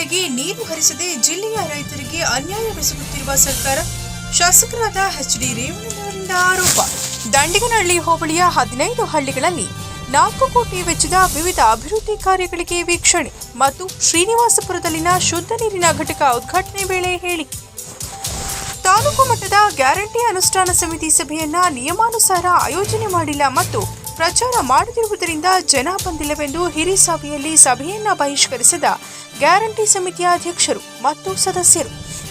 ನಾಲೆಗೆ ನೀರು ಹರಿಸದೆ ಜಿಲ್ಲೆಯ ರೈತರಿಗೆ ಅನ್ಯಾಯವೆಸಗುತ್ತಿರುವ ಸರ್ಕಾರ, ಶಾಸಕರಾದ ಎಚ್ ಡಿ ರೇವಣ್ಣನವರಿಂದ ಆರೋಪ. ದಂಡಿಗನಹಳ್ಳಿ ಹೋಬಳಿಯ ಹದಿನೈದು ಹಳ್ಳಿಗಳಲ್ಲಿ ನಾಲ್ಕು ಕೋಟಿ ವೆಚ್ಚದ ವಿವಿಧ ಅಭಿವೃದ್ಧಿ ಕಾರ್ಯಗಳಿಗೆ ವೀಕ್ಷಣೆ ಮತ್ತು ಶ್ರೀನಿವಾಸಪುರದಲ್ಲಿನ ಶುದ್ಧ ನೀರಿನ ಘಟಕ ಉದ್ಘಾಟನೆ ವೇಳೆ ಹೇಳಿ. ತಾಲೂಕು ಮಟ್ಟದ ಗ್ಯಾರಂಟಿ ಅನುಷ್ಠಾನ ಸಮಿತಿ ಸಭೆಯನ್ನ ನಿಯಮಾನುಸಾರ ಆಯೋಜನೆ ಮಾಡಿಲ್ಲ ಮತ್ತು ಪ್ರಚಾರ ಮಾಡದಿರುವುದರಿಂದ ಜನ ಬಂದಿಲ್ಲವೆಂದು ಹಿರಿಸಭೆಯಲ್ಲಿ ಸಭೆಯನ್ನ ಬಹಿಷ್ಕರಿಸಿದ ಗ್ಯಾರಂಟಿ ಸಮಿತಿಯ ಅಧ್ಯಕ್ಷರು ಮತ್ತು ಸದಸ್ಯರು.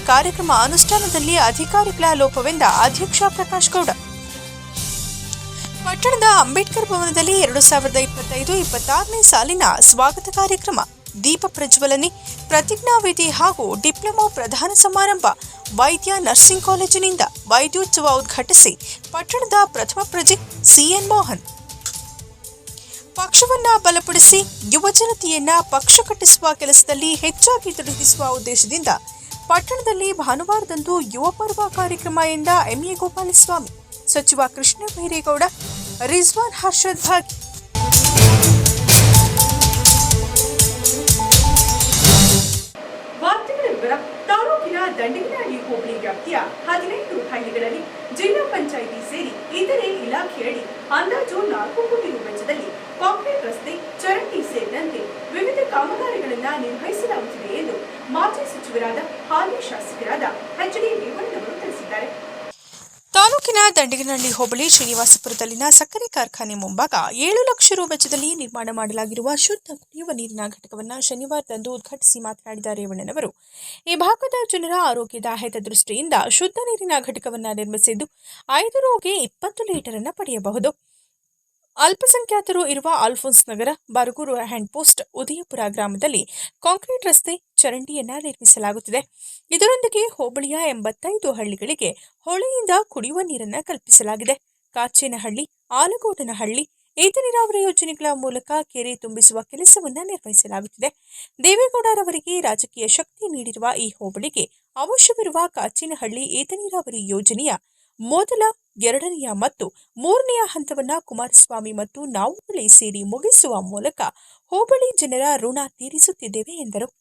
ಕಾರ್ಯಕ್ರಮ ಅನುಷ್ಠಾನದಲ್ಲಿ ಅಧಿಕಾರಿಗಳ ಲೋಪವೆಂದ ಅಧ್ಯಕ್ಷ ಪ್ರಕಾಶ್ ಗೌಡ. ಪಟ್ಟಣದ ಅಂಬೇಡ್ಕರ್ ಭವನದಲ್ಲಿ ಎರಡು ಸಾವಿರದ ಇಪ್ಪತ್ತೈದು ಇಪ್ಪತ್ತಾರನೇ ಸಾಲಿನ ಸ್ವಾಗತ ಕಾರ್ಯಕ್ರಮ, ದೀಪ ಪ್ರಜ್ವಲನೆ ಪ್ರತಿಜ್ಞಾವಿಧಿ ಹಾಗೂ ಡಿಪ್ಲೊಮಾ ಪ್ರಧಾನ ಸಮಾರಂಭ ವೈದ್ಯ ನರ್ಸಿಂಗ್ ಕಾಲೇಜಿನಿಂದ ವೈದ್ಯೋತ್ಸವ ಉದ್ಘಾಟಿಸಿ ಪಟ್ಟಣದ ಪ್ರಥಮ ಪ್ರಜೆ ಸಿಎನ್ ಮೋಹನ್. ಪಕ್ಷವನ್ನ ಬಲಪಡಿಸಿ ಯುವಜನತೆಯನ್ನ ಪಕ್ಷ ಕಟ್ಟಿಸುವ ಕೆಲಸದಲ್ಲಿ ಹೆಚ್ಚಾಗಿ ತೊಡಗಿಸುವ ಉದ್ದೇಶದಿಂದ ಪಟ್ಟಣದಲ್ಲಿ ಭಾನುವಾರದಂದು ಯುವ ಪರ್ವ ಕಾರ್ಯಕ್ರಮ ಎಂದ ಎಂಎ ಗೋಪಾಲಸ್ವಾಮಿ, ಸಚಿವ ಕೃಷ್ಣ ಬೈರೇಗೌಡ, ರಿಜ್ವಾನ್ ಹರ್ಷದ್ ಭಾಗಿ ತಾಲೂಕಿನ ದಂಡಿನಹಳ್ಳಿ ಹೋಬಳಿ ವ್ಯಾಪ್ತಿಯ ಹದಿನೈದು ಹಳ್ಳಿಗಳಲ್ಲಿ ಜಿಲ್ಲಾ ಪಂಚಾಯಿತಿ ಸೇರಿ ಇತರೆ ಇಲಾಖೆಯಡಿ ಅಂದಾಜು ನಾಲ್ಕು ಕೋಟಿ ರು ವೆಚ್ಚದಲ್ಲಿ ಕಾಂಕ್ರೀಟ್ ರಸ್ತೆ, ಚರಂಡಿ ಸೇರಿದಂತೆ ವಿವಿಧ ಕಾಮಗಾರಿಗಳನ್ನು ನಿರ್ವಹಿಸಲಾಗುತ್ತಿದೆ ಎಂದು ಮಾಜಿ ಸಚಿವರಾದ ಹಾಲಿ ಶಾಸಕರಾದ ಎಚ್ ಡಿ ರೇವಣ್ಣನವರು ತಿಳಿಸಿದ್ದಾರೆ. ತಾಲೂಕಿನ ದಂಡಿಗನಹಳ್ಳಿ ಹೋಬಳಿ ಶ್ರೀನಿವಾಸಪುರದಲ್ಲಿನ ಸಕ್ಕರೆ ಕಾರ್ಖಾನೆ ಮುಂಭಾಗ ಏಳು ಲಕ್ಷ ರೂ ವೆಚ್ಚದಲ್ಲಿ ನಿರ್ಮಾಣ ಮಾಡಲಾಗಿರುವ ಶುದ್ಧ ಕುಡಿಯುವ ನೀರಿನ ಘಟಕವನ್ನು ಶನಿವಾರದಂದು ಉದ್ಘಾಟಿಸಿ ಮಾತನಾಡಿದ ರೇವಣ್ಣನವರು, ಈ ಭಾಗದ ಜನರ ಆರೋಗ್ಯದ ಹಿತದೃಷ್ಟಿಯಿಂದ ಶುದ್ಧ ನೀರಿನ ಘಟಕವನ್ನು ನಿರ್ಮಿಸಿದ್ದು ಐದು ರೂಗೆ ಇಪ್ಪತ್ತು ಲೀಟರ್ ಅನ್ನು ಪಡೆಯಬಹುದು. ಅಲ್ಪಸಂಖ್ಯಾತರು ಇರುವ ಆಲ್ಫೋನ್ಸ್ ನಗರ, ಬರಗೂರು ಹ್ಯಾಂಡ್ ಪೋಸ್ಟ್, ಉದಯಪುರ ಗ್ರಾಮದಲ್ಲಿ ಕಾಂಕ್ರೀಟ್ ರಸ್ತೆ ಚರಂಡಿಯನ್ನ ನಿರ್ಮಿಸಲಾಗುತ್ತಿದೆ. ಇದರೊಂದಿಗೆ ಹೋಬಳಿಯ ಎಂಬತ್ತೈದು ಹಳ್ಳಿಗಳಿಗೆ ಹೊಳೆಯಿಂದ ಕುಡಿಯುವ ನೀರನ್ನ ಕಲ್ಪಿಸಲಾಗಿದೆ. ಕಾಚೇನಹಳ್ಳಿ ಆಲಗೋಟನಹಳ್ಳಿ ಏತ ನೀರಾವರಿ ಯೋಜನೆಗಳ ಮೂಲಕ ಕೆರೆ ತುಂಬಿಸುವ ಕೆಲಸವನ್ನ ನಿರ್ವಹಿಸಲಾಗುತ್ತಿದೆ. ದೇವೇಗೌಡರವರಿಗೆ ರಾಜಕೀಯ ಶಕ್ತಿ ನೀಡಿರುವ ಈ ಹೋಬಳಿಗೆ ಅವಶ್ಯವಿರುವ ಕಾಚಿನಹಳ್ಳಿ ಏತ ನೀರಾವರಿ ಯೋಜನೆಯ ಮೊದಲ, ಎರಡನೆಯ ಮತ್ತು ಮೂರನೆಯ ಹಂತವನ್ನ ಕುಮಾರಸ್ವಾಮಿ ಮತ್ತು ನಾವುಗಳೇ ಸೇರಿ ಮುಗಿಸುವ ಮೂಲಕ ಹೋಬಳಿ ಜನರ ಋಣ ತೀರಿಸುತ್ತಿದ್ದೇವೆ ಎಂದರು.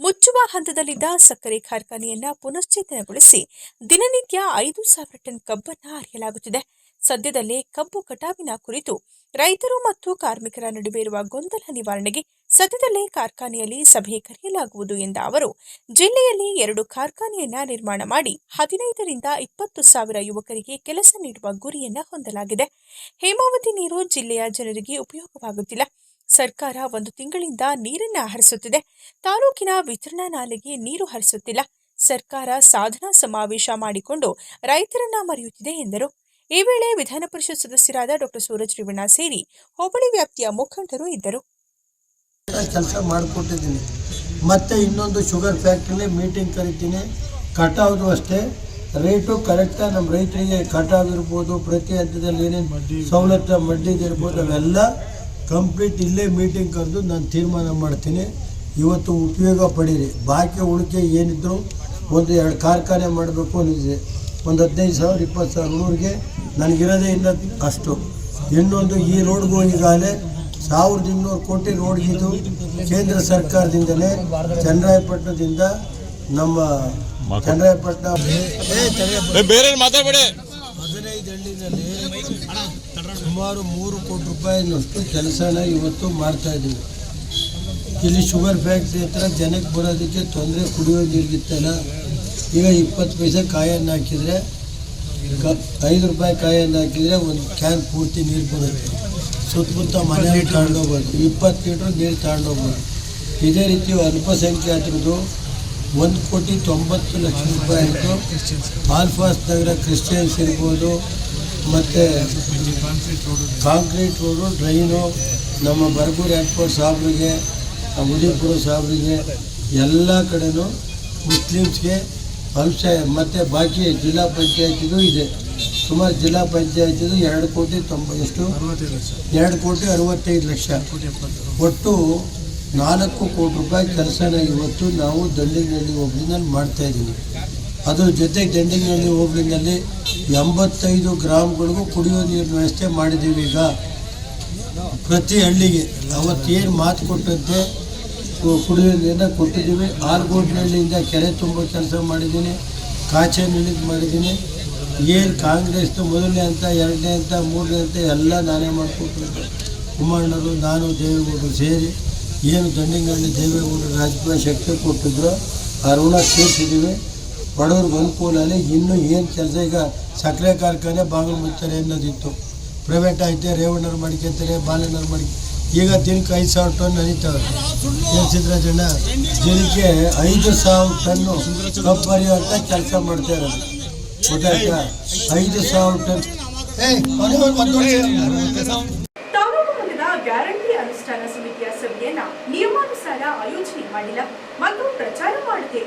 ಮುಚ್ಚುವ ಹಂತದಲ್ಲಿದ್ದ ಸಕ್ಕರೆ ಕಾರ್ಖಾನೆಯನ್ನ ಪುನಶ್ಚೇತನಗೊಳಿಸಿ ದಿನನಿತ್ಯ ಐದು ಸಾವಿರ ಟನ್ ಕಬ್ಬನ್ನ ಅರಿಯಲಾಗುತ್ತಿದೆ ಸದ್ಯದಲ್ಲೇ ಕಬ್ಬು ಕಟಾವಿನ ಕುರಿತು ರೈತರು ಮತ್ತು ಕಾರ್ಮಿಕರ ನಡುವೆ ಇರುವ ಗೊಂದಲ ನಿವಾರಣೆಗೆ ಸದ್ಯದಲ್ಲೇ ಕಾರ್ಖಾನೆಯಲ್ಲಿ ಸಭೆ ಕರೆಯಲಾಗುವುದು ಎಂದ ಅವರು, ಜಿಲ್ಲೆಯಲ್ಲಿ ಎರಡು ಕಾರ್ಖಾನೆಯನ್ನ ನಿರ್ಮಾಣ ಮಾಡಿ ಹದಿನೈದರಿಂದ ಇಪ್ಪತ್ತು ಸಾವಿರ ಯುವಕರಿಗೆ ಕೆಲಸ ನೀಡುವ ಗುರಿಯನ್ನ ಹೊಂದಲಾಗಿದೆ. ಹೇಮಾವತಿ ನೀರು ಜಿಲ್ಲೆಯ ಜನರಿಗೆ ಉಪಯೋಗವಾಗುತ್ತಿಲ್ಲ. ಸರ್ಕಾರ ಒಂದು ತಿಂಗಳಿಂದ ನೀರನ್ನ ಹರಿಸುತ್ತಿದೆ ತಾಲೂಕಿನ ವಿತರಣಾ ನಾಲೆಗೆ ನೀರು ಹರಿಸುತ್ತಿಲ್ಲ. ಸರ್ಕಾರ ಸಾಧನಾ ಸಮಾವೇಶ ಮಾಡಿಕೊಂಡು ರೈತರನ್ನ ಮರೆಯುತ್ತಿದೆ ಎಂದರು. ಈ ವೇಳೆ ವಿಧಾನ ಪರಿಷತ್ ಸದಸ್ಯರಾದ ಡಾಕ್ಟರ್ ಸೂರಜ್ ರೇವಣ್ಣ ಸೇರಿ ಹೋಬಳಿ ವ್ಯಾಪ್ತಿಯ ಮುಖಂಡರು ಇದ್ದರು. ಕೆಲಸ ಮಾಡಿಕೊಟ್ಟಿದ್ದೀನಿ. ಮತ್ತೆ ಇನ್ನೊಂದು ಶುಗರ್ ಫ್ಯಾಕ್ಟ್ರಿಲಿ ಮೀಟಿಂಗ್ ಕರಿತೀನಿ. ಕಟಾವ್ದು ಅಷ್ಟೇ. ರೇಟು ಕರೆಕ್ಟಾಗಿ ನಮ್ಮ ರೈತರಿಗೆ ಕಟಾವ್ ಇರ್ಬೋದು ಪ್ರತಿ ಹಂತದಲ್ಲಿ ಏನೇನು ಸವಲತ್ತು ಮಡ್ಡಿದಿರ್ಬೋದು ಅವೆಲ್ಲ ಕಂಪ್ಲೀಟ್ ಇಲ್ಲೇ ಮೀಟಿಂಗ್ ಕರೆದು ನಾನು ತೀರ್ಮಾನ ಮಾಡ್ತೀನಿ. ಇವತ್ತು ಉಪಯೋಗ ಪಡೀರಿ. ಬಾಕಿ ಉಳಿಕೆ ಏನಿದ್ರು ಒಂದು ಎರಡು ಕಾರ್ಖಾನೆ ಮಾಡಬೇಕು ಅನ್ನಿದೆ ಒಂದು ಹದಿನೈದು ಸಾವಿರ ಇಪ್ಪತ್ತು ಸಾವಿರ ನೂರಿಗೆ ನನಗಿರೋದೇ ಇಲ್ಲ. ಅಷ್ಟು. ಇನ್ನೊಂದು ಈ ರೋಡ್ಗೂ ಈಗಾಗಲೇ ಸಾವಿರದ ಇನ್ನೂರು ಕೋಟಿ ರೋಡ್ಗಿದ್ದು ಕೇಂದ್ರ ಸರ್ಕಾರದಿಂದಲೇ ಚನ್ನರಾಯಪಟ್ಟಣದಿಂದ ನಮ್ಮ ಚನ್ನರಾಯಪಟ್ಟಣ ಬೇರೆ ಮಾತಾಡ್ಬೇಡಿ. ಹಳ್ಳಿನಲ್ಲಿ ಸುಮಾರು ಮೂರು ಕೋಟಿ ರೂಪಾಯಿನಷ್ಟು ಕೆಲಸನ ಇವತ್ತು ಮಾಡ್ತಾ ಇದ್ದೀವಿ. ಇಲ್ಲಿ ಶುಗರ್ ಫ್ಯಾಕ್ಟ್ರಿ ಹತ್ರ ಜನಕ್ಕೆ ಬರೋದಕ್ಕೆ ತೊಂದರೆ ಕುಡಿಯೋ ನೀರಿಗಿತ್ತಲ್ಲ ಈಗ ಇಪ್ಪತ್ತು ಪೈಸೆ ಕಾಯನ್ನು ಹಾಕಿದರೆ ಐದು ರೂಪಾಯಿ ಕಾಯನ್ನು ಹಾಕಿದರೆ ಒಂದು ಕ್ಯಾನ್ ಪೂರ್ತಿ ನೀರು ಬರುತ್ತೆ. ಸುತ್ತಮುತ್ತ ಮನೆ ತಗೊಂಡೋಗ್ಬೋದು ಇಪ್ಪತ್ತು ಲೀಟ್ರ್ ನೀರು ತಗೊಂಡೋಗ್ಬೋದು ಇದೇ ರೀತಿ ಅಲ್ಪಸಂಖ್ಯಾತರದ್ದು ಒಂದು ಕೋಟಿ ತೊಂಬತ್ತು ಲಕ್ಷ ರೂಪಾಯಿ ಆಯಿತು. ಆಲ್ಫಾಸ್ ನಗರ ಕ್ರಿಶ್ಚಿಯನ್ಸ್ ಇರ್ಬೋದು ಮತ್ತು ಕಾಂಕ್ರೀಟ್ ರೋಡು, ಡ್ರೈನು, ನಮ್ಮ ಬರಗೂರು ಏರ್ಪೋರ್ಟ್ ಸಾಬ್ರಿಗೆ, ಉದಯಪುರ ಸಾಬ್ರಿಗೆ, ಎಲ್ಲ ಕಡೆನೂ ಮುಸ್ಲಿಮ್ಸ್ಗೆ ಅಂಶ ಮತ್ತು ಬಾಕಿ ಜಿಲ್ಲಾ ಪಂಚಾಯತಿಗೂ ಇದೆ. ಸುಮಾರು ಜಿಲ್ಲಾ ಪಂಚಾಯತಿದು ಎರಡು ಕೋಟಿ ತೊಂಬ, ಎಷ್ಟು? ಎರಡು ಕೋಟಿ ಅರವತ್ತೈದು ಲಕ್ಷ. ಒಟ್ಟು ನಾಲ್ಕು ಕೋಟಿ ರೂಪಾಯಿ ಕೆಲಸನ ಇವತ್ತು ನಾವು ದಂಡಿನಲ್ಲಿ ಒಬ್ಬರಿಂದ ಮಾಡ್ತಾಯಿದ್ದೀವಿ ಅದ್ರ ಜೊತೆಗೆ ದಂಡಿನಲ್ಲಿ ಹೋಬಳಿನಲ್ಲಿ ಎಂಬತ್ತೈದು ಗ್ರಾಮ್ಗಳಿಗೂ ಕುಡಿಯೋ ನೀರಿನ ವ್ಯವಸ್ಥೆ ಮಾಡಿದ್ದೀವಿ ಈಗ. ಪ್ರತಿ ಹಳ್ಳಿಗೆ ಅವತ್ತೇನು ಮಾತು ಕೊಟ್ಟಂತೆ ಕುಡಿಯೋ ನೀರನ್ನ ಕೊಟ್ಟಿದ್ದೀವಿ. ಆಲ್ಗೋಡ್ನಹಳ್ಳಿಯಿಂದ ಕೆರೆ ತುಂಬೋ ಕೆಲಸ ಮಾಡಿದ್ದೀನಿ. ಕಾಚೇನಹಳ್ಳಿಗೆ ಮಾಡಿದ್ದೀನಿ. ಏನು ಕಾಂಗ್ರೆಸ್ದು ಮೊದಲನೇ ಅಂತ ಎರಡನೇ ಅಂತ ಮೂರನೇ ಅಂತ ಎಲ್ಲ ನಾನೇ ಮಾಡಿಕೊಟ್ಟಿದ್ದೆ ಕುಮಾರಣ್ಣರು ನಾನು, ದೇವೇಗೌಡರು ಸೇರಿ ಏನು ದಂಡಿನಹಳ್ಳಿ, ದೇವೇಗೌಡರು ರಾಜಕೀಯ ಶಕ್ತಿ ಕೊಟ್ಟಿದ್ರು ಆ ಋಣ ತೀರಿಸಿದ್ದೀವಿ. ಬಡವ್ರಿಗೆ ಅನುಕೂಲ ಅಲ್ಲಿ ಇನ್ನೂ ಏನು ಕೆಲಸ? ಈಗ ಸಕ್ಕರೆ ಕಾರ್ಖಾನೆ ಬಾಗಿಲು ಮುಚ್ತಾರೆ ಅನ್ನೋದಿತ್ತು ಪ್ರೈವೇಟ್ ಐತೆ ರೇವಣ್ಣರು ಮಾಡ್ಕೊಂತಾರೆ ಬಾಲಣ್ಣರು ಮಾಡಿ. ಈಗ ದಿನಕ್ಕೆ ಐದು ಸಾವಿರ ಟನ್ ನಡೀತಾವೆ. ಏನು ಜನ ದಿನಕ್ಕೆ ಐದು ಸಾವಿರ ಟನ್ನು ಕಬ್ಬು ಅಂತ ಕೆಲಸ ಮಾಡ್ತಾ ಇರೋದು ಗೊತ್ತಾಯ್ತಾ? ಐದು ಸಾವಿರ ಟನ್ ಗ್ಯಾರಂಟಿ ಅನುಷ್ಠಾನ ಸಮಿತಿಯ ಸಭೆಯನ್ನ ನಿಯಮಾನುಸಾರ ಆಯೋಜನೆ ಮಾಡಿಲ್ಲ. ಮತ್ತು ಪ್ರಚಾರ ಮಾಡದೆ